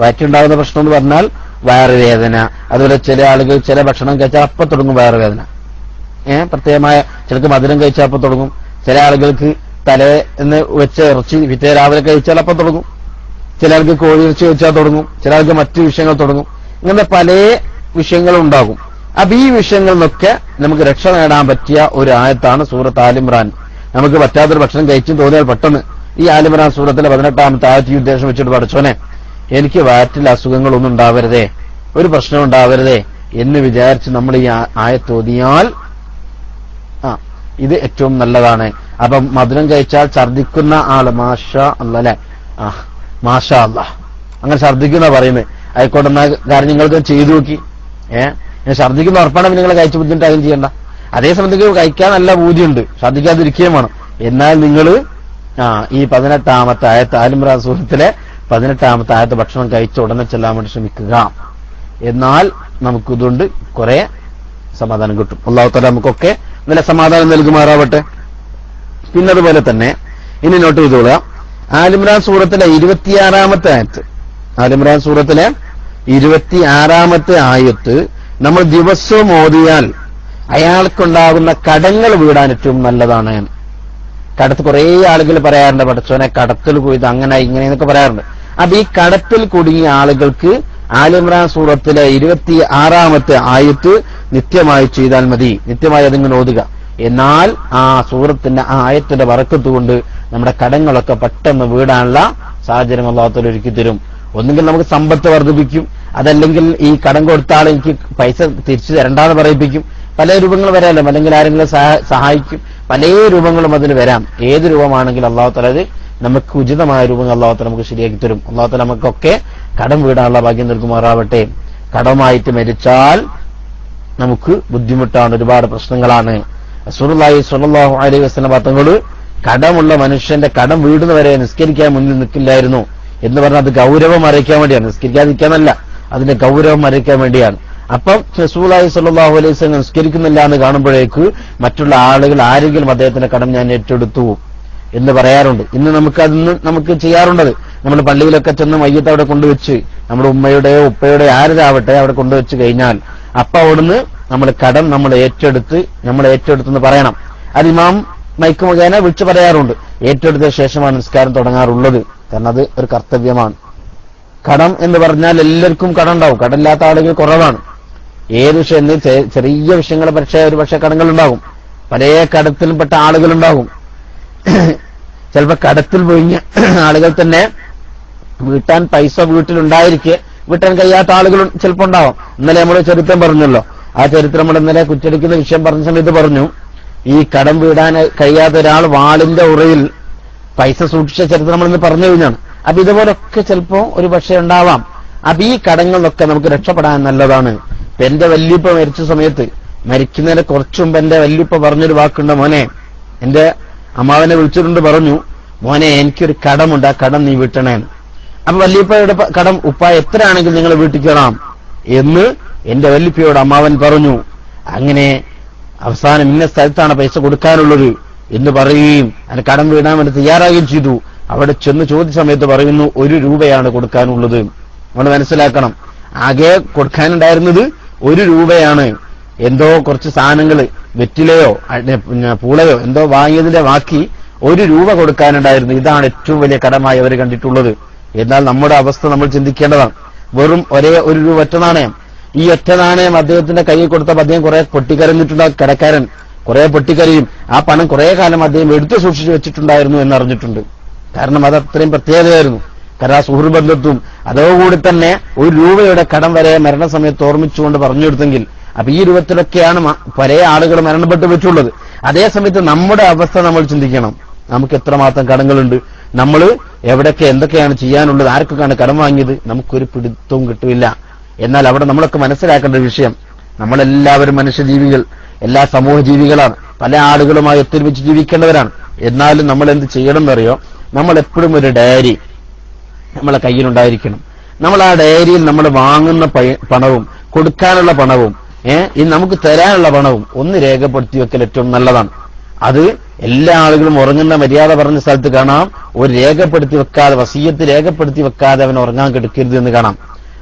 വയറ്റിലുണ്ടാകുന്ന പ്രശ്നം എന്ന് പറഞ്ഞാൽ വയറുവേദന അതുപോലെ ചില ആളുകൾ ചില ഭക്ഷണം കഴിച്ചാൽ അപ്പം തുടങ്ങും വയറുവേദന. ഏഹ് പ്രത്യേകമായ ചിലർക്ക് മധുരം കഴിച്ചാൽ അപ്പം തുടങ്ങും. ചില ആളുകൾക്ക് തലേ എന്ന് വെച്ച ഇറച്ചി പിറ്റേ രാവിലെ കഴിച്ചാൽ അപ്പം തുടങ്ങും. ചിലർക്ക് കോഴിയിറച്ചി കഴിച്ചാൽ തുടങ്ങും. ചിലർക്ക് മറ്റു വിഷയങ്ങൾ തുടങ്ങും. ഇങ്ങനെ പല വിഷയങ്ങളും ഉണ്ടാകും. അപ്പൊ ഈ വിഷയങ്ങളിൽ നിന്നൊക്കെ നമുക്ക് രക്ഷ നേടാൻ പറ്റിയ ഒരു ആയത്താണ് സൂറത്ത് ആലിമ്രാൻ നമുക്ക് പറ്റാത്തൊരു ഭക്ഷണം കഴിച്ചും തോന്നിയാൽ പെട്ടെന്ന് ഈ ആലിമറാൻ സൂറത്തിലെ പതിനെട്ടാമത്തെ ഈ ഉദ്ദേശം വെച്ചിട്ട് പഠിച്ചോനെ എനിക്ക് വയറ്റിൽ അസുഖങ്ങളൊന്നും ഉണ്ടാവരുതേ ഒരു പ്രശ്നം ഉണ്ടാവരുതേ എന്ന് വിചാരിച്ച് നമ്മൾ ഈ ആയ ആയത്ത് ഓതിയാൽ ആ ഇത് ഏറ്റവും നല്ലതാണ്. അപ്പം മധുരം കഴിച്ചാൽ ഛർദിക്കുന്ന ആൾ മാഷ അല്ലേ? ആ മാഷ അല്ല അങ്ങനെ ഛർദിക്കുന്ന പറയുന്നത്. ആയിക്കോട്ടെ എന്നാ കാര്യം നിങ്ങൾക്ക് ചെയ്തു നോക്കി. ഏഹ് ഛർദിക്കുന്ന ഉറപ്പാണെങ്കിൽ നിങ്ങൾ കഴിച്ചു ബുദ്ധിമുട്ടായും ചെയ്യണ്ട? അതേ സമയത്ത് കഴിക്കാൻ നല്ല ഭൂതിയുണ്ട് ശ്രദ്ധിക്കാതിരിക്കുകയും വേണം. എന്നാൽ നിങ്ങൾ ആ ഈ പതിനെട്ടാമത്തെ ആയത്ത് ആലിമ്രാ സുഹൃത്തിലെ പതിനെട്ടാമത്തെ ആയത്ത് ഭക്ഷണം കഴിച്ച ഉടനെ ചെല്ലാൻ വേണ്ടി ശ്രമിക്കുക. എന്നാൽ നമുക്കിതുകൊണ്ട് കുറെ സമാധാനം കിട്ടും. അള്ളാഹുത്തല നമുക്കൊക്കെ നല്ല സമാധാനം നൽകുമാറാവട്ടെ. പിന്നെ അതുപോലെ തന്നെ ഇനി നോട്ട് ചെയ്തോളുക. ആലിമ്രാൻ സൂറത്തിലെ ഇരുപത്തിയാറാമത്തെ ആയത്ത് ആലിമ്രാൻ സൂറത്തിലെ ഇരുപത്തിയാറാമത്തെ ആയത്ത് നമ്മൾ ദിവസവും ഓതിയാൽ അയാൾക്കുണ്ടാകുന്ന കടങ്ങൾ വീടാൻ ഏറ്റവും നല്ലതാണ്. കടത്ത് കുറേ ആളുകൾ പറയാറുണ്ട് പഠിച്ചോനെ കടത്തിൽ പോയത് അങ്ങനെ ഇങ്ങനെ എന്നൊക്കെ പറയാറുണ്ട്. അപ്പൊ ഈ കടത്തിൽ കുടുങ്ങിയ ആളുകൾക്ക് ആലിമ്രാൻ സൂറത്തിലെ ഇരുപത്തി ആറാമത്തെ ആയത്ത് നിത്യമായി ചെയ്താൽ മതി. നിത്യമായി അതിങ്ങനെ ഓതുക. എന്നാൽ ആ സൂറത്തിന്റെ ആ ആയത്തിന്റെ വറക്കത്ത് കൊണ്ട് നമ്മുടെ കടങ്ങളൊക്കെ പെട്ടെന്ന് വീടാനുള്ള സാഹചര്യം അള്ളാഹത്തിൽ ഒരുക്കി തരും. ഒന്നുകിൽ നമുക്ക് സമ്പത്ത് വർദ്ധിപ്പിക്കും. അതല്ലെങ്കിൽ ഈ കടം കൊടുത്താൽ എനിക്ക് പൈസ തിരിച്ചു തരണ്ടാന്ന് പറയിപ്പിക്കും. പല രൂപങ്ങൾ വരാമല്ലോ അല്ലെങ്കിൽ ആരെങ്കിലും സഹായിക്കും. പല രൂപങ്ങളും അതിന് വരാം. ഏത് രൂപമാണെങ്കിലും അള്ളാഹുത്തല അത് നമുക്ക് ഉചിതമായ രൂപങ്ങൾ അള്ളാഹുത്തല നമുക്ക് ശരിയാക്കി തരും. അള്ളാഹുത്തല നമുക്കൊക്കെ കടം വീടാനുള്ള ഭാഗ്യം നൽകുമാറാവട്ടെ. കടമായിട്ട് മരിച്ചാൽ നമുക്ക് ബുദ്ധിമുട്ടാണ്. ഒരുപാട് പ്രശ്നങ്ങളാണ്. അസുറുല്ലാഹി സ്വല്ലല്ലാഹു അലൈഹി വസല്ലം തങ്ങൾ കടമുള്ള മനുഷ്യന്റെ കടം വീടുന്നവരെ നിസ്കരിക്കാൻ മുന്നിൽ നിൽക്കില്ലായിരുന്നു എന്ന് പറഞ്ഞാൽ അത് ഗൗരവം അറിയിക്കാൻ വേണ്ടിയാണ്. നിസ്കരിക്കാതിരിക്കാനല്ല അതിന്റെ ഗൗരവം അറിയിക്കാൻ വേണ്ടിയാണ്. അപ്പം ഫെസൂലായി സല്ലാഹു അലൈഹി നിസ്കരിക്കുന്നില്ല എന്ന് കാണുമ്പോഴേക്ക് മറ്റുള്ള ആളുകൾ ആരെങ്കിലും അദ്ദേഹത്തിന്റെ കടം ഞാൻ ഏറ്റെടുത്തു എന്ന് പറയാറുണ്ട്. ഇന്ന് നമുക്ക് അതിന്ന് നമുക്ക് ചെയ്യാറുണ്ടത്. നമ്മൾ പള്ളിയിലൊക്കെ ചെന്ന് മയ്യത്ത് അവിടെ കൊണ്ടുവച്ച് നമ്മുടെ ഉമ്മയുടെയോ ഉപ്പയുടെയോ ആരതാവട്ടെ അവിടെ കൊണ്ടുവച്ച് കഴിഞ്ഞാൽ അപ്പൊ അവിടുന്ന് നമ്മൾ കടം നമ്മൾ ഏറ്റെടുത്ത് നമ്മൾ ഏറ്റെടുത്തെന്ന് പറയണം. അത് ഇമാം മൈക്ക് മുഖേന വിളിച്ചു പറയാറുണ്ട്. ഏറ്റെടുത്ത ശേഷമാണ് നിസ്കാരം തുടങ്ങാറുള്ളത്. കാരണം അത് ഒരു കർത്തവ്യമാണ്. കടം എന്ന് പറഞ്ഞാൽ എല്ലാവർക്കും കടം ഉണ്ടാവും. കടമില്ലാത്ത ആളുകൾ കുറവാണ്. ഏത് വിഷയം ചെ- ചെറിയ വിഷയങ്ങൾ പക്ഷേ ഒരു പക്ഷേ കടങ്ങളുണ്ടാകും പല കടത്തിലും പെട്ട ആളുകളുണ്ടാകും. ചിലപ്പോ കടത്തിൽ പോയി ആളുകൾ തന്നെ വീട്ടാൻ പൈസ വീട്ടിലുണ്ടായിരിക്കെ വീട്ടാൻ കഴിയാത്ത ആളുകൾ ചിലപ്പോ ഉണ്ടാവും. ഇന്നലെ നമ്മൾ ചരിത്രം പറഞ്ഞല്ലോ. ആ ചരിത്രം നമ്മൾ ഇന്നലെ കുറ്റടിക്കുന്ന വിഷയം പറഞ്ഞ സമയത്ത് പറഞ്ഞു. ഈ കടം വീടാൻ കഴിയാത്ത ഒരാൾ വാളിന്റെ ഉറയിൽ പൈസ സൂക്ഷിച്ച ചരിത്രം നമ്മൾ ഇന്ന് പറഞ്ഞു കഴിഞ്ഞാണ്. അപ്പൊ ഇതുപോലൊക്കെ ചിലപ്പോ ഒരു പക്ഷേ ഉണ്ടാവാം. അപ്പൊ ഈ കടങ്ങളിലൊക്കെ നമുക്ക് രക്ഷപ്പെടാൻ നല്ലതാണ്. ഇപ്പൊ എന്റെ വല്യപ്പ മരിച്ച സമയത്ത് മരിക്കുന്നതിന് കുറച്ചു മുമ്പ് എന്റെ വല്യപ്പ പറഞ്ഞൊരു വാക്കുണ്ട് മോനെ. എന്റെ അമ്മാവനെ വിളിച്ചിട്ടുണ്ട് പറഞ്ഞു മോനെ എനിക്കൊരു കടമുണ്ട് ആ കടം നീ വീട്ടണേ. അപ്പൊ വല്യപ്പയുടെ കടം ഉപ്പ എത്രയാണെങ്കിൽ നിങ്ങൾ വീട്ടിക്കണം എന്ന് എന്റെ വല്യപ്പയോട് അമ്മാവൻ പറഞ്ഞു. അങ്ങനെ അവസാനം ഇന്ന സ്ഥലത്താണ് പൈസ കൊടുക്കാനുള്ളത് എന്ന് പറയുകയും അതിന് കടം വീടാൻ വേണ്ടി തയ്യാറാകുകയും ചെയ്തു. അവിടെ ചെന്ന് ചോദിച്ച സമയത്ത് പറയുന്നു ഒരു രൂപയാണ് കൊടുക്കാനുള്ളത്. നമ്മൾ മനസ്സിലാക്കണം. ആകെ കൊടുക്കാനുണ്ടായിരുന്നത് ഒരു രൂപയാണ് എന്തോ കുറച്ച് സാധനങ്ങൾ വെറ്റിലയോ പിന്നെ പൂളയോ എന്തോ വാങ്ങിയതിന്റെ ബാക്കി ഒരു രൂപ കൊടുക്കാനുണ്ടായിരുന്നു. ഇതാണ് ഏറ്റവും വലിയ കടമായി അവർ കണ്ടിട്ടുള്ളത്. എന്നാൽ നമ്മുടെ അവസ്ഥ നമ്മൾ ചിന്തിക്കേണ്ടതാണ്. വെറും ഒരേ ഒരു രൂപ ഒറ്റ നാണയം. ഈ ഒറ്റ നാണയം അദ്ദേഹത്തിന്റെ കയ്യിൽ കൊടുത്തപ്പോൾ അദ്ദേഹം കുറെ പൊട്ടിക്കരഞ്ഞിട്ടുണ്ട് കടക്കാരൻ. കുറെ പൊട്ടിക്കരയും. ആ പണം കുറെ കാലം അദ്ദേഹം എടുത്തു സൂക്ഷിച്ചു വെച്ചിട്ടുണ്ടായിരുന്നു എന്നറിഞ്ഞിട്ടുണ്ട്. കാരണം അത് അത്രയും പ്രത്യേകതയായിരുന്നു. കാരണം ആ സുഹൃബന്ധത്തും അതോടുകൂടി തന്നെ ഒരു രൂപയുടെ കടം വരെ മരണസമയത്ത് ഓർമ്മിച്ചുകൊണ്ട് പറഞ്ഞു കൊടുത്തെങ്കിൽ അപ്പൊ ഈ രൂപത്തിലൊക്കെയാണ് പല ആളുകൾ മരണപ്പെട്ടു വെച്ചുള്ളത്. അതേ സമയത്ത് നമ്മുടെ അവസ്ഥ നമ്മൾ ചിന്തിക്കണം. നമുക്ക് എത്രമാത്രം കടങ്ങളുണ്ട്? നമ്മൾ എവിടെയൊക്കെ എന്തൊക്കെയാണ് ചെയ്യാനുള്ളത്? ആർക്കൊക്കെയാണ് കടം വാങ്ങിയത്? നമുക്കൊരു പിടുത്തവും കിട്ടില്ല എന്നാൽ അവിടെ നമ്മളൊക്കെ മനസ്സിലാക്കേണ്ട ഒരു വിഷയം. നമ്മളെല്ലാവരും മനുഷ്യജീവികൾ എല്ലാ സമൂഹ ജീവികളാണ് പല ആളുകളുമായി ഒത്തൊരുമിച്ച് ജീവിക്കേണ്ടവരാണ്. എന്നാലും നമ്മൾ എന്ത് ചെയ്യണം എന്നറിയോ നമ്മൾ എപ്പോഴും ഒരു ഡയറി. നമ്മളെ കയ്യിലുണ്ടായിരിക്കണം. നമ്മൾ ആ ഡയറിയിൽ നമ്മൾ വാങ്ങുന്ന പണവും കൊടുക്കാനുള്ള പണവും ഏഹ് ഈ നമുക്ക് തരാനുള്ള പണവും ഒന്ന് രേഖപ്പെടുത്തി വെക്കൽ ഏറ്റവും നല്ലതാണ്. അത് എല്ലാ ആളുകളും ഉറങ്ങുന്ന മര്യാദ പറഞ്ഞ സ്ഥലത്ത് കാണാം. ഒരു രേഖപ്പെടുത്തി വെക്കാതെ വസീയത്ത് രേഖപ്പെടുത്തി വെക്കാതെ അവൻ ഉറങ്ങാൻ കിടക്കരുത് എന്ന് കാണാം.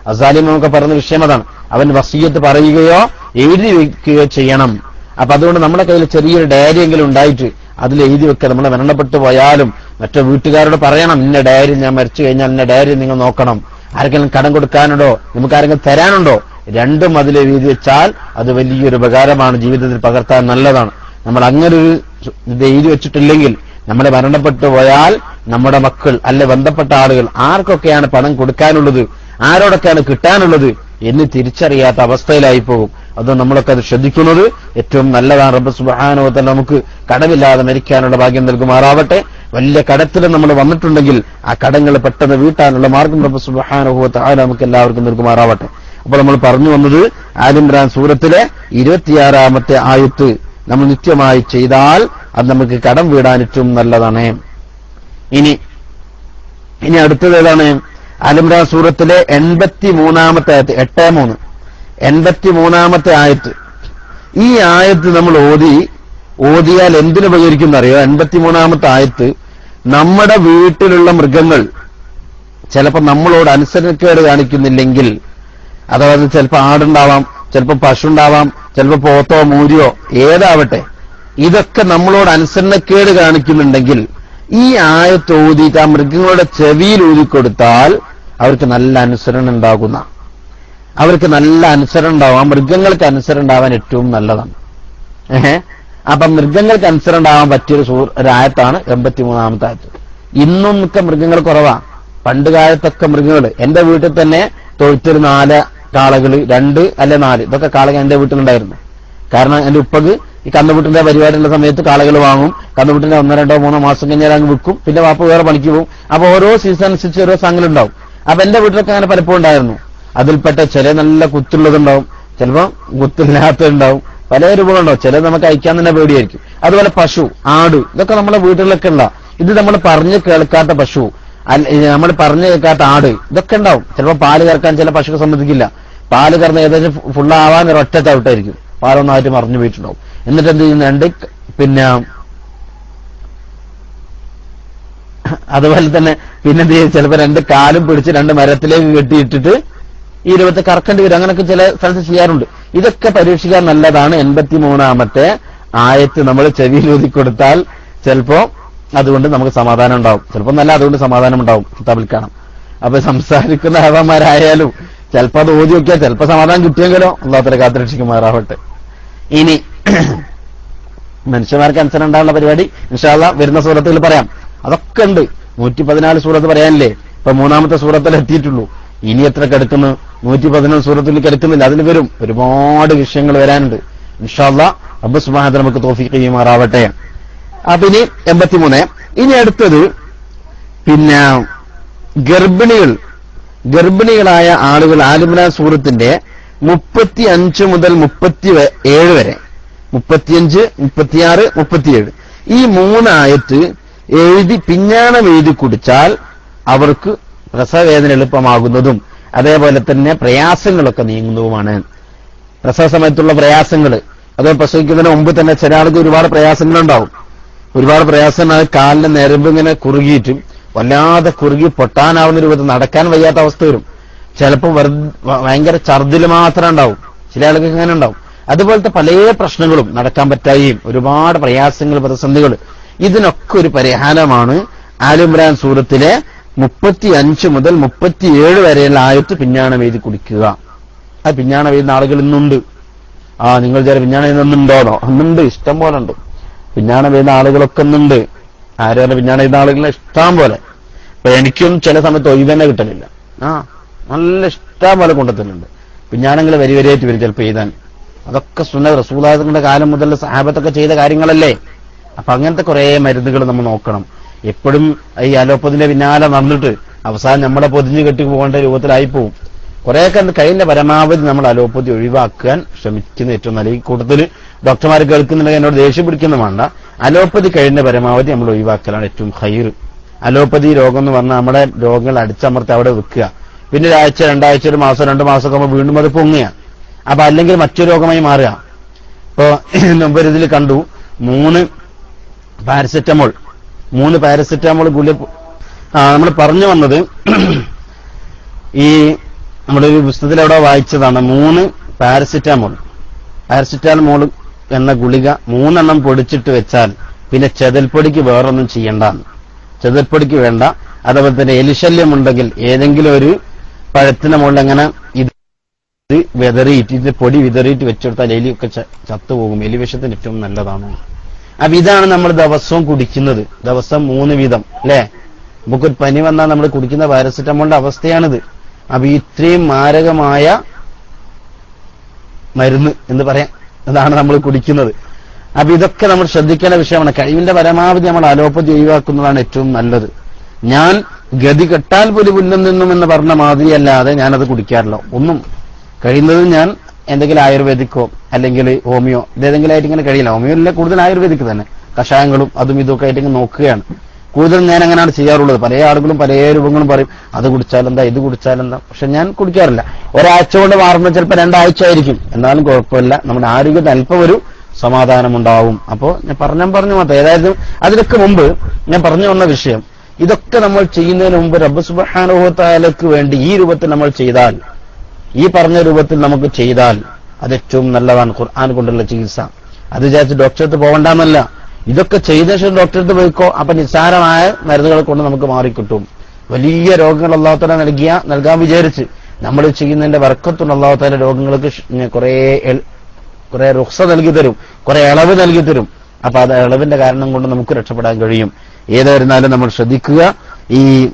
അസാലിം നമുക്ക് പറഞ്ഞ വിഷയം അതാണ്. അവൻ വസീയത്ത് പറയുകയോ എഴുതി വെക്കുകയോ ചെയ്യണം. അപ്പൊ അതുകൊണ്ട് നമ്മുടെ കയ്യിൽ ചെറിയൊരു ഡയറി എങ്കിലും ഉണ്ടായിട്ട് അതിൽ എഴുതി വെക്കുക. നമ്മൾ മരണപ്പെട്ടു പോയാലും മറ്റു വീട്ടുകാരോട് പറയണം ഇന്ന ഡയറി ഞാൻ മരിച്ചു കഴിഞ്ഞാൽ ഇന്ന ഡയറി നിങ്ങൾ നോക്കണം. ആർക്കെങ്കിലും കടം കൊടുക്കാനുണ്ടോ? നമുക്ക് ആരെങ്കിലും തരാനുണ്ടോ? രണ്ടും അതിൽ എഴുതി വെച്ചാൽ അത് വലിയൊരു ഉപകാരമാണ്. ജീവിതത്തിൽ പകർത്താൻ നല്ലതാണ്. നമ്മൾ അങ്ങനെ ഒരു ഇത് എഴുതി വെച്ചിട്ടില്ലെങ്കിൽ നമ്മളെ മരണപ്പെട്ടു പോയാൽ നമ്മുടെ മക്കൾ അല്ലെ ബന്ധപ്പെട്ട ആളുകൾ ആർക്കൊക്കെയാണ് പണം കൊടുക്കാനുള്ളത്? ആരോടൊക്കെയാണ് കിട്ടാനുള്ളത്? എന്ന് തിരിച്ചറിയാത്ത അവസ്ഥയിലായി പോകും. അതുകൊണ്ട് നമ്മളൊക്കെ അത് ശ്രദ്ധിക്കുന്നത് ഏറ്റവും നല്ലതാണ്. റബ്ബ് സുബാനുവത്തൽ നമുക്ക് കടമില്ലാതെ മരിക്കാനുള്ള ഭാഗ്യം നൽകുമാറാവട്ടെ. വലിയ കടത്തിൽ നമ്മൾ വന്നിട്ടുണ്ടെങ്കിൽ ആ കടങ്ങൾ പെട്ടെന്ന് വീട്ടാനുള്ള മാർഗം റബ്ബ് സുബാനുഭവത്തെ ആ നമുക്ക് എല്ലാവർക്കും നൽകുമാറാവട്ടെ. അപ്പോൾ നമ്മൾ പറഞ്ഞു വന്നത് ആലിംറാൻ സൂറത്തിലെ ഇരുപത്തിയാറാമത്തെ ആയത്ത് നമ്മൾ നിത്യമായി ചെയ്താൽ അത് നമുക്ക് കടം വീടാൻ ഏറ്റവും നല്ലതാണ്. ഇനി ഇനി അടുത്തത് ഏതാണ്? ആലിംറാൻ സൂറത്തിലെ എൺപത്തി മൂന്നാമത്തെ ആയത്ത് എട്ടേ മൂന്ന്. എൺപത്തി മൂന്നാമത്തെ ആയത്ത്. ഈ ആയത്ത് നമ്മൾ ഓതി ഓതിയാൽ എന്തിനുപകരിക്കും അറിയോ എൺപത്തി മൂന്നാമത്തെ ആയത്ത് നമ്മുടെ വീട്ടിലുള്ള മൃഗങ്ങൾ ചിലപ്പോൾ നമ്മളോട് അനുസരണക്കേട് കാണിക്കുന്നില്ലെങ്കിൽ അതായത് ചിലപ്പോൾ ആടുണ്ടാവാം ചിലപ്പോൾ പശു ഉണ്ടാവാം ചിലപ്പോൾ പോത്തോ മൂരിയോ ഏതാവട്ടെ ഇതൊക്കെ നമ്മളോട് അനുസരണക്കേട് കാണിക്കുന്നുണ്ടെങ്കിൽ ഈ ആയത്ത് ഊതിയിട്ട് ആ മൃഗങ്ങളുടെ ചെവിയിൽ ഊതിക്കൊടുത്താൽ അവർക്ക് നല്ല അനുസരണം ഉണ്ടാകുന്ന അവർക്ക് നല്ല അനുസരണം ഉണ്ടാവും. ആ മൃഗങ്ങൾക്ക് അനുസരണം ഉണ്ടാവാൻ ഏറ്റവും നല്ലതാണ്. ഏഹ്? അപ്പൊ മൃഗങ്ങൾക്ക് അനുസരണം ഉണ്ടാവാൻ പറ്റിയൊരു സൂ ഒരു ആയത്താണ് എൺപത്തിമൂന്നാമത്തെ ആയത്ത്. ഇന്നും മിക്ക മൃഗങ്ങൾ കുറവാ. പണ്ട് കാലത്തൊക്കെ മൃഗങ്ങൾ എന്റെ വീട്ടിൽ തന്നെ തൊഴുത്തിൽ നാല് കാളകൾ രണ്ട് അല്ലെ നാല്. ഇതൊക്കെ കാളകൾ എന്റെ വീട്ടിലുണ്ടായിരുന്നു കാരണം എന്റെ ഉപ്പക്ക് ഈ കന്നുകുട്ടിന്റെ പരിപാടിയുള്ള സമയത്ത് കാളകൾ വാങ്ങും. കന്നുകുട്ടിന്റെ ഒന്നോ രണ്ടോ മൂന്നോ മാസം കഴിഞ്ഞാൽ അങ്ങ് വിൽക്കും. പിന്നെ വാപ്പ വേറെ പണിക്ക് പോകും. അപ്പൊ ഓരോ സീസൺ അനുസരിച്ച് ഓരോ സംഘങ്ങളുണ്ടാവും അപ്പൊ എന്റെ വീട്ടിലൊക്കെ അങ്ങനെ പലപ്പോഴും ഉണ്ടായിരുന്നു. അതിൽപ്പെട്ട ചില നല്ല കുത്തുള്ളതുണ്ടാവും. ചിലപ്പോ കുത്തില്ലാത്തതുണ്ടാവും. പല രൂപങ്ങളുണ്ടാവും. ചില നമുക്ക് അയക്കാൻ തന്നെ പേടിയായിരിക്കും. അതുപോലെ പശു ആട് ഇതൊക്കെ നമ്മുടെ വീട്ടിലൊക്കെ ഉണ്ടാവും ഇത് നമ്മൾ പറഞ്ഞു കേൾക്കാത്ത പശു നമ്മൾ പറഞ്ഞു കേൾക്കാത്ത ആട് ഇതൊക്കെ ഉണ്ടാവും. ചിലപ്പോൾ പാൽ കറക്കാൻ ചില പശുക്കെ സമ്മതിക്കില്ല. പാൽ കറന്ന് ഏകദേശം ഫുള്ളാവാൻ ഒരൊറ്റ ചവിട്ടായിരിക്കും. പാലൊന്നായിട്ട് മറിഞ്ഞു പോയിട്ടുണ്ടാവും എന്നിട്ട് എന്ത് ചെയ്യുന്നുണ്ട്? പിന്നെ അതുപോലെ തന്നെ പിന്നെ എന്ത് ചെയ്യും? ചിലപ്പോൾ രണ്ട് കാലും പിടിച്ച് രണ്ട് മരത്തിലേക്ക് കെട്ടിയിട്ടിട്ട് ഈ രൂപത്തെ കറക്കേണ്ടി വരും. അങ്ങനെയൊക്കെ ചില സ്ഥലത്ത് ചെയ്യാറുണ്ട്. ഇതൊക്കെ പരീക്ഷിക്കാൻ നല്ലതാണ്. എൺപത്തി മൂന്നാമത്തെ ആയത്ത് നമ്മൾ ചെവിയിൽ ഊതി കൊടുത്താൽ ചിലപ്പോ അതുകൊണ്ട് നമുക്ക് സമാധാനം ഉണ്ടാവും. ചിലപ്പോൾ നല്ല അതുകൊണ്ട് സമാധാനം ഉണ്ടാവും. കിതാബിൽ കാണാം. അപ്പൊ സംസാരിക്കുന്ന ഹവന്മാരായാലും ചിലപ്പോ അത് ഓതി നോക്കിയാൽ ചിലപ്പോ സമാധാനം കിട്ടിയെങ്കിലോ അള്ളാഹത്തിനെ കാത്തിരക്ഷിക്കുമാറാവട്ടെ. ഇനി മനുഷ്യന്മാർക്ക് അനുസരണം ഉണ്ടാവുന്ന പരിപാടി ഇൻഷാല്ല വരുന്ന സൂറത്തുകൾ പറയാം. അതൊക്കെ ഉണ്ട്. നൂറ്റി പതിനാല് സൂറത്ത് പറയാനില്ലേ? ഇപ്പൊ മൂന്നാമത്തെ സൂറത്തിൽ എത്തിയിട്ടുള്ളൂ. ഇനി എത്ര കിടക്കുന്നു? നൂറ്റി പതിനൊന്ന് സൂറത്തിൽ കിടക്കുന്നില്ല. അതിന് വരും. ഒരുപാട് വിഷയങ്ങൾ വരാനുണ്ട്. ഇൻഷാല്ല അബ്ബു സുബാഹത്ത് നമുക്ക് തോഫിക്ക് ചെയ്യുമാറാവട്ടെ. അപ്പൊ ഇനി എൺപത്തിമൂന്ന്. ഇനി അടുത്തത് പിന്നെ ഗർഭിണികൾ. ഗർഭിണികളായ ആളുകൾ ആലുമല സൂറത്തിന്റെ മുപ്പത്തി അഞ്ച് മുതൽ മുപ്പത്തി ഏഴ് വരെ. മുപ്പത്തിയഞ്ച് മുപ്പത്തിയാറ് മുപ്പത്തിയേഴ്. ഈ മൂന്നായത്ത് എഴുതി പിഞ്ഞാണം എഴുതി കുടിച്ചാൽ അവർക്ക് പ്രസവവേദന എളുപ്പമാകുന്നതും അതേപോലെ തന്നെ പ്രയാസങ്ങളൊക്കെ നീങ്ങുന്നതുമാണ്. പ്രസവ സമയത്തുള്ള പ്രയാസങ്ങൾ അത് പ്രസവിക്കുന്നതിന് മുമ്പ് തന്നെ ചില ആൾക്ക് ഒരുപാട് പ്രയാസങ്ങളുണ്ടാവും. ഒരുപാട് പ്രയാസങ്ങൾ കാലിന്റെ നെരമ്പ് ഇങ്ങനെ കുറുകിയിട്ടും വല്ലാതെ കുറുകി പൊട്ടാനാവുന്ന രൂപത്തിൽ നടക്കാൻ വയ്യാത്ത അവസ്ഥ വരും. ചിലപ്പോൾ ഭയങ്കര ഛർദിൽ മാത്രം ഉണ്ടാവും. ചില ആളുകൾക്ക് ഇങ്ങനെ ഉണ്ടാവും. അതുപോലത്തെ പല പ്രശ്നങ്ങളും നടക്കാൻ പറ്റായും ഒരുപാട് പ്രയാസങ്ങൾ പ്രതിസന്ധികൾ ഇതിനൊക്കെ ഒരു പരിഹാരമാണ് ആലുംബ്രാൻ സൂറത്തിലെ മുപ്പത്തി അഞ്ച് മുതൽ മുപ്പത്തിയേഴ് വരെയുള്ള ആയത്ത് പിഞ്ഞാണം എഴുതി കുടിക്കുക. ആ പിഞ്ഞാണം എഴുതുന്ന ആളുകൾ ഇന്നുണ്ട്. ആ നിങ്ങൾ ചില പിഞ്ഞാണം എഴുതുന്നുണ്ടോന്നോ? അന്നുണ്ട് ഇഷ്ടം പോലെ ഉണ്ട്. പിഞ്ഞാണം എഴുതുന്ന ആളുകളൊക്കെ ഇന്നുണ്ട്. ആരും പിഞ്ഞാണം എഴുതുന്ന ആളുകളെ ഇഷ്ടം പോലെ? ഇപ്പൊ എനിക്കും ചില സമയത്ത് ഒഴിവ് തന്നെ കിട്ടലില്ല. ആ നല്ല ഇഷ്ടം പോലെ കൊണ്ടെത്തുന്നുണ്ട് പിഞ്ഞാണങ്ങൾ വരി വരിയായിട്ട് വരും ചിലപ്പോൾ എഴുതാൻ. അതൊക്കെ സുന്ന റസൂലാദങ്ങളുടെ കാലം മുതൽ സഹാബത്തൊക്കെ ചെയ്ത കാര്യങ്ങളല്ലേ? അപ്പൊ അങ്ങനത്തെ കുറെ മരുന്നുകൾ നമ്മൾ നോക്കണം. എപ്പോഴും ഈ അലോപ്പതിന്റെ പിന്നാലെ നടന്നിട്ട് അവസാനം നമ്മളെ പൊതിഞ്ഞു കെട്ടി പോകേണ്ട രൂപത്തിലായി പോവും. കുറെയൊക്കെ കഴിയുന്ന പരമാവധി നമ്മൾ അലോപ്പതി ഒഴിവാക്കാൻ ശ്രമിക്കുന്ന ഏറ്റവും നല്ല. ഈ കൂട്ടത്തിൽ ഡോക്ടർമാർ കേൾക്കുന്നുണ്ടെങ്കിൽ എന്നോട് ദേഷ്യം പിടിക്കുന്ന വേണ്ട. അലോപ്പതി കഴിയുന്ന പരമാവധി നമ്മൾ ഒഴിവാക്കലാണ് ഏറ്റവും ഹൈർ അലോപ്പതി രോഗം എന്ന് പറഞ്ഞാൽ നമ്മുടെ രോഗങ്ങൾ അടിച്ചമർത്തി അവിടെ വെക്കുക. പിന്നെ ഒരാഴ്ച രണ്ടാഴ്ച ഒരു മാസം രണ്ട് മാസം ആകുമ്പോൾ വീണ്ടും അത് പൊങ്ങുക. അപ്പൊ അല്ലെങ്കിൽ മറ്റു രോഗമായി മാറുക. ഇപ്പോ മുമ്പൊരിതിൽ കണ്ടു. മൂന്ന് പാരസെറ്റമോൾ. മൂന്ന് പാരസെറ്റാമോൾ ഗുളിക ആ നമ്മൾ പറഞ്ഞു വന്നത് ഈ നമ്മുടെ ഒരു പുസ്തകത്തിൽ എവിടെ വായിച്ചതാണ് മൂന്ന് പാരസെറ്റാമോൾ. പാരസെറ്റാമോൾ എന്ന ഗുളിക മൂന്നെണ്ണം പൊടിച്ചിട്ട് വെച്ചാൽ പിന്നെ ചെതൽപ്പൊടിക്ക് വേറൊന്നും ചെയ്യണ്ട. ചെതൽപ്പൊടിക്ക് വേണ്ട. അതേപോലെ തന്നെ എലിശല്യം ഉണ്ടെങ്കിൽ ഏതെങ്കിലും ഒരു പഴത്തിന് മുകളിൽ അങ്ങനെ ഇത് വിതറിയിട്ട് ഇതിന്റെ പൊടി വിതറിയിട്ട് വെച്ചെടുത്താൽ എലിയൊക്കെ ചത്തുപോകും. എലിവിഷത്തിന് ഏറ്റവും നല്ലതാണ്. അപ്പൊ ഇതാണ് നമ്മൾ ദിവസവും കുടിക്കുന്നത്. ദിവസം മൂന്ന് വീതം അല്ലെ? നമുക്കൊരു പനി വന്നാൽ നമ്മൾ കുടിക്കുന്ന പാരസെറ്റമോളിന്റെ അവസ്ഥയാണിത്. അപ്പൊ ഇത്രയും മാരകമായ മരുന്ന് എന്ന് പറയാം. അതാണ് നമ്മൾ കുടിക്കുന്നത്. അപ്പൊ ഇതൊക്കെ നമ്മൾ ശ്രദ്ധിക്കേണ്ട വിഷയമാണ്. കഴിവിന്റെ പരമാവധി നമ്മൾ അലോപ്പതി ഒഴിവാക്കുന്നതാണ് ഏറ്റവും നല്ലത്. ഞാൻ ഗതി കെട്ടാൽ പോലും പുല്ലും നിന്നും എന്ന് പറഞ്ഞ മാതിരിയല്ലാതെ ഞാനത് കുടിക്കാറില്ല. ഒന്നും. കഴിയുന്നത് ഞാൻ എന്തെങ്കിലും ആയുർവേദിക്കോ അല്ലെങ്കിൽ ഹോമിയോ ഇതേതെങ്കിലും ആയിട്ട് ഇങ്ങനെ കഴിയില്ല. ഹോമിയോയിലെ കൂടുതൽ ആയുർവേദിക് തന്നെ. കഷായങ്ങളും അതും ഇതൊക്കെ ആയിട്ട് നോക്കുകയാണ്. കൂടുതൽ ഞാൻ അങ്ങനെയാണ് ചെയ്യാറുള്ളത്. പല ആളുകളും പല രൂപങ്ങളും പറയും അത് കുടിച്ചാലെന്താ ഇത് കുടിച്ചാലെന്താ? പക്ഷെ ഞാൻ കുടിക്കാറില്ല. ഒരാഴ്ച കൊണ്ട് മാറുമ്പോൾ ചിലപ്പോൾ രണ്ടാഴ്ച ആയിരിക്കും. എന്നാലും കുഴപ്പമില്ല. നമ്മുടെ ആരോഗ്യത്തിന് അല്പം ഒരു സമാധാനമുണ്ടാവും അപ്പോ ഞാൻ പറഞ്ഞാൽ പറഞ്ഞു മാത്രം. ഏതായാലും അതിനൊക്കെ മുമ്പ് ഞാൻ പറഞ്ഞു വന്ന വിഷയം ഇതൊക്കെ നമ്മൾ ചെയ്യുന്നതിന് മുമ്പ് റബ്ബ് സുബാനുഭവത്തായാലക്ക് വേണ്ടി ഈ രൂപത്തിൽ നമ്മൾ ചെയ്താൽ ഈ പറഞ്ഞ രൂപത്തിൽ നമുക്ക് ചെയ്താൽ അത് ഏറ്റവും നല്ലതാണ് ഖുർആൻ കൊണ്ടുള്ള ചികിത്സ. അത് വിചാരിച്ച് ഡോക്ടറെടുത്ത് പോകണ്ടെന്നല്ല. ഇതൊക്കെ ചെയ്ത ശേഷം ഡോക്ടറെടുത്ത് പോയിക്കോ അപ്പൊ നിസ്സാരമായ മരുന്നുകളെ കൊണ്ട് നമുക്ക് മാറിക്കിട്ടും. വലിയ രോഗങ്ങൾ അള്ളാഹുത്തല നൽകിയ നൽകാൻ വിചാരിച്ച് നമ്മൾ ചെയ്യുന്നതിന്റെ വർക്കത്തുള്ള അള്ളാഹുത്തല രോഗങ്ങൾക്ക് കുറെ കുറെ റുക്സ നൽകി തരും കുറെ ഇളവ് നൽകി തരും. അപ്പൊ അത് ഇളവിന്റെ കാരണം കൊണ്ട് നമുക്ക് രക്ഷപ്പെടാൻ കഴിയും. ഏതായിരുന്നാലും നമ്മൾ ശ്രദ്ധിക്കുക. ഈ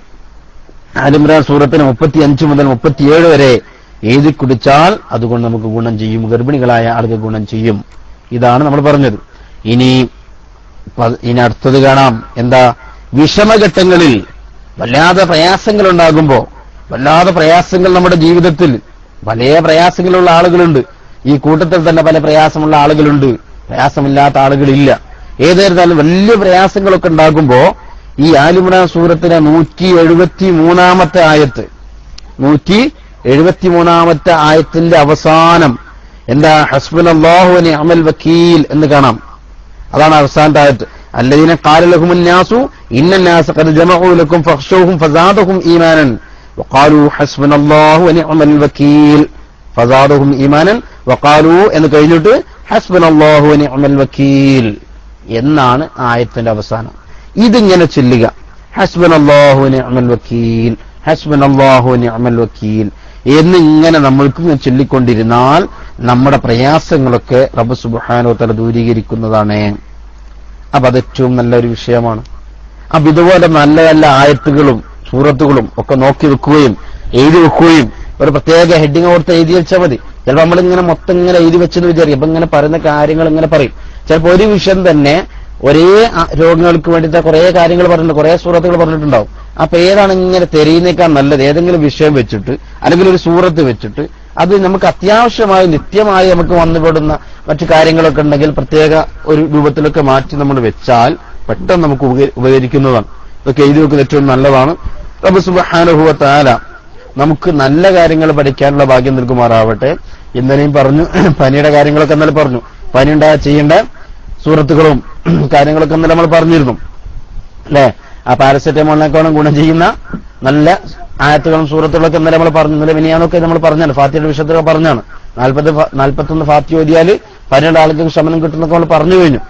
ആലിമ്രാൻ സൂറത്തിന് മുപ്പത്തി അഞ്ച് മുതൽ മുപ്പത്തിയേഴ് വരെ എഴുതി കുടിച്ചാൽ അതുകൊണ്ട് നമുക്ക് ഗുണം ചെയ്യും. ഗർഭിണികളായ ആൾക്ക് ഗുണം ചെയ്യും. ഇതാണ് നമ്മൾ പറഞ്ഞത്. ഇനി ഇനി അടുത്തത് കാണാം. എന്താ? വിഷമഘട്ടങ്ങളിൽ വല്ലാതെ പ്രയാസങ്ങൾ ഉണ്ടാകുമ്പോ വല്ലാതെ പ്രയാസങ്ങൾ നമ്മുടെ ജീവിതത്തിൽ പല പ്രയാസങ്ങളുള്ള ആളുകളുണ്ട്. ഈ കൂട്ടത്തിൽ തന്നെ പല പ്രയാസമുള്ള ആളുകളുണ്ട്. പ്രയാസമില്ലാത്ത ആളുകളില്ല. ഏതായിരുന്നാലും വലിയ പ്രയാസങ്ങളൊക്കെ ഉണ്ടാകുമ്പോ ഈ ആലുമുറ സൂറത്തിലെ നൂറ്റി എഴുപത്തി മൂന്നാമത്തെ ആയത്ത് നൂറ്റി എഴുപത്തിമൂന്നാമത്തെ ആയത്തിന്റെ അവസാനം എന്താ ഹസ്ബുൽ അള്ളാഹുവിനെ അമൽ വക്കീൽ എന്ന് കാണാം അതാണ് അവസാനത്തെ ആയത്ത് الذين قال لهم الناس إن الناس قد جمعوا لكم فاخشوهم فزادهم إيمانا وقالوا حسبنا الله ونعم الوكيل فزادهم إيمانا وقالوا എന്ന് കഴിഞ്ഞിട്ട് حسبنا الله ونعم الوكيل എന്നാണ് ആയത്തിന്റെ അവസാനം ഇതിങ്ങനെ ചൊല്ലുക ഹസ്ബൻ അള്ളാഹു നിഅമൽ വക്കീൽ ഹസ്ബൻ അള്ളാഹു നിഅമൽ വക്കീൽ എന്നിങ്ങനെ നമ്മൾക്ക് ചൊല്ലിക്കൊണ്ടിരുന്നാൽ നമ്മുടെ പ്രയാസങ്ങളൊക്കെ റബ്ബ് സുബ്ഹാനഹു തല ദൂരീകരിക്കുന്നതാണ്. അപ്പൊ അത് ഏറ്റവും നല്ലൊരു വിഷയമാണ്. അപ്പൊ ഇതുപോലെ നല്ല നല്ല ആയത്തുകളും സൂറത്തുകളും ഒക്കെ നോക്കി വെക്കുകയും എഴുതി വെക്കുകയും ഒരു പ്രത്യേക ഹെഡിങ് ഓർത്ത് എഴുതി വെച്ചാൽ മതി. ചിലപ്പോൾ നമ്മളിങ്ങനെ മൊത്തം ഇങ്ങനെ എഴുതി വെച്ചെന്ന് വിചാരിക്കും. അപ്പൊ ഇങ്ങനെ പറയുന്ന കാര്യങ്ങൾ ഇങ്ങനെ പറയും. ചിലപ്പോൾ ഒരു വിഷയം തന്നെ ഒരേ രോഗങ്ങൾക്ക് വേണ്ടിയിട്ട് കുറെ കാര്യങ്ങൾ പറഞ്ഞിട്ടുണ്ട് കുറേ സൂറത്തുകൾ പറഞ്ഞിട്ടുണ്ടാവും. അപ്പൊ ഏതാണ് ഇങ്ങനെ തെരയുന്നേക്കാൾ നല്ലത്? ഏതെങ്കിലും വിഷയം വെച്ചിട്ട് അല്ലെങ്കിൽ ഒരു സൂറത്ത് വെച്ചിട്ട് അത് നമുക്ക് അത്യാവശ്യമായി നിത്യമായി നമുക്ക് വന്നുപെടുന്ന മറ്റു കാര്യങ്ങളൊക്കെ ഉണ്ടെങ്കിൽ പ്രത്യേക ഒരു രൂപത്തിലൊക്കെ മാറ്റി നമ്മൾ വെച്ചാൽ പെട്ടെന്ന് നമുക്ക് ഉപക- ഉപകരിക്കുന്നതാണ്. ഇതൊക്കെ എഴുതി വെക്കുന്ന ഏറ്റവും നല്ലതാണ്. റബ്ബ് സുബ്ഹാനഹു വ നമുക്ക് നല്ല കാര്യങ്ങൾ പഠിക്കാനുള്ള ഭാഗ്യം നൽകുമാറാവട്ടെ. ഇന്നലെയും പറഞ്ഞു പനിയുടെ കാര്യങ്ങളൊക്കെ എന്നാലും പറഞ്ഞു. പനി ഉണ്ടാ ചെയ്യേണ്ട. സൂറത്തുകളും കാര്യങ്ങളൊക്കെ നമ്മൾ പറഞ്ഞിരുന്നു. അല്ലെ? ആ പാരസെറ്റമോളിനേക്കാളും ഗുണം ചെയ്യുന്ന നല്ല ആയത്തുകളും സൂറത്തുകളൊക്കെ നമ്മൾ പറഞ്ഞു. ഇന്നലെ നമ്മൾ പറഞ്ഞാണ്. ഫാത്തിയുടെ വിഷയത്തൊക്കെ പറഞ്ഞാണ്. നാൽപ്പത് നാൽപ്പത്തൊന്ന് ഫാത്തി ഓതിയാൽ പന്ത്രണ്ട് ആളുകൾക്ക് ശമനം കിട്ടുന്നൊക്കെ നമ്മൾ പറഞ്ഞു കഴിഞ്ഞു.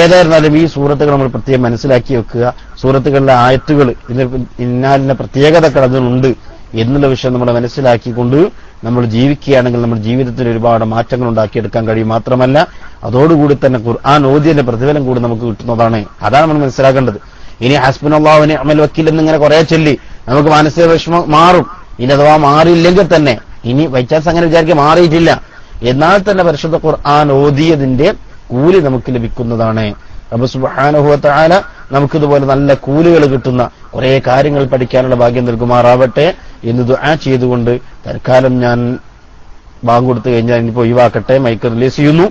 ഏതായിരുന്നാലും ഈ സൂറത്തുകൾ നമ്മൾ പ്രത്യേകം മനസ്സിലാക്കി വെക്കുക. സൂറത്തുകളിലെ ആയത്തുകൾ ഇതിന് ഇന്നാലിന്റെ പ്രത്യേകതകൾ അതിനുണ്ട് എന്നുള്ള വിഷയം നമ്മൾ മനസ്സിലാക്കിക്കൊണ്ട് നമ്മൾ ജീവിക്കുകയാണെങ്കിൽ നമ്മുടെ ജീവിതത്തിൽ ഒരുപാട് മാറ്റങ്ങൾ ഉണ്ടാക്കിയെടുക്കാൻ കഴിയും മാത്രമല്ല അതോടുകൂടി തന്നെ ഖുർആൻ ഓതിയന്റെ പ്രതിഫലം കൂടി നമുക്ക് കിട്ടുന്നതാണ്. അതാണ് നമ്മൾ മനസ്സിലാക്കേണ്ടത്. ഇനി ഹസ്ബൻ അള്ളാഹുവിനെ അമൽ വക്കീൽ എന്നിങ്ങനെ കുറെ ചൊല്ലി നമുക്ക് മാനസിക വിഷമം മാറും. ഇനി അഥവാ മാറിയില്ലെങ്കിൽ തന്നെ ഇനി വൈച്ചാസ് അങ്ങനെ വിചാരിക്കുക മാറിയിട്ടില്ല. എന്നാൽ തന്നെ പരിശുദ്ധ ഖുർആൻ ഓതിയതിന്റെ കൂലി നമുക്ക് ലഭിക്കുന്നതാണ്. റബ്ബ് തആല നമുക്കിതുപോലെ നല്ല കൂലുകൾ കിട്ടുന്ന കുറെ കാര്യങ്ങൾ പഠിക്കാനുള്ള ഭാഗ്യം നൽകുമാറാവട്ടെ എന്ന് ദുആ ചെയ്തുകൊണ്ട് തൽക്കാലം ഞാൻ ബാങ്ക് കൊടുത്തു കഴിഞ്ഞാൽ ഇനിയിപ്പോ ഒഴിവാക്കട്ടെ മൈക്ക് റിലീസ് ചെയ്യുന്നു.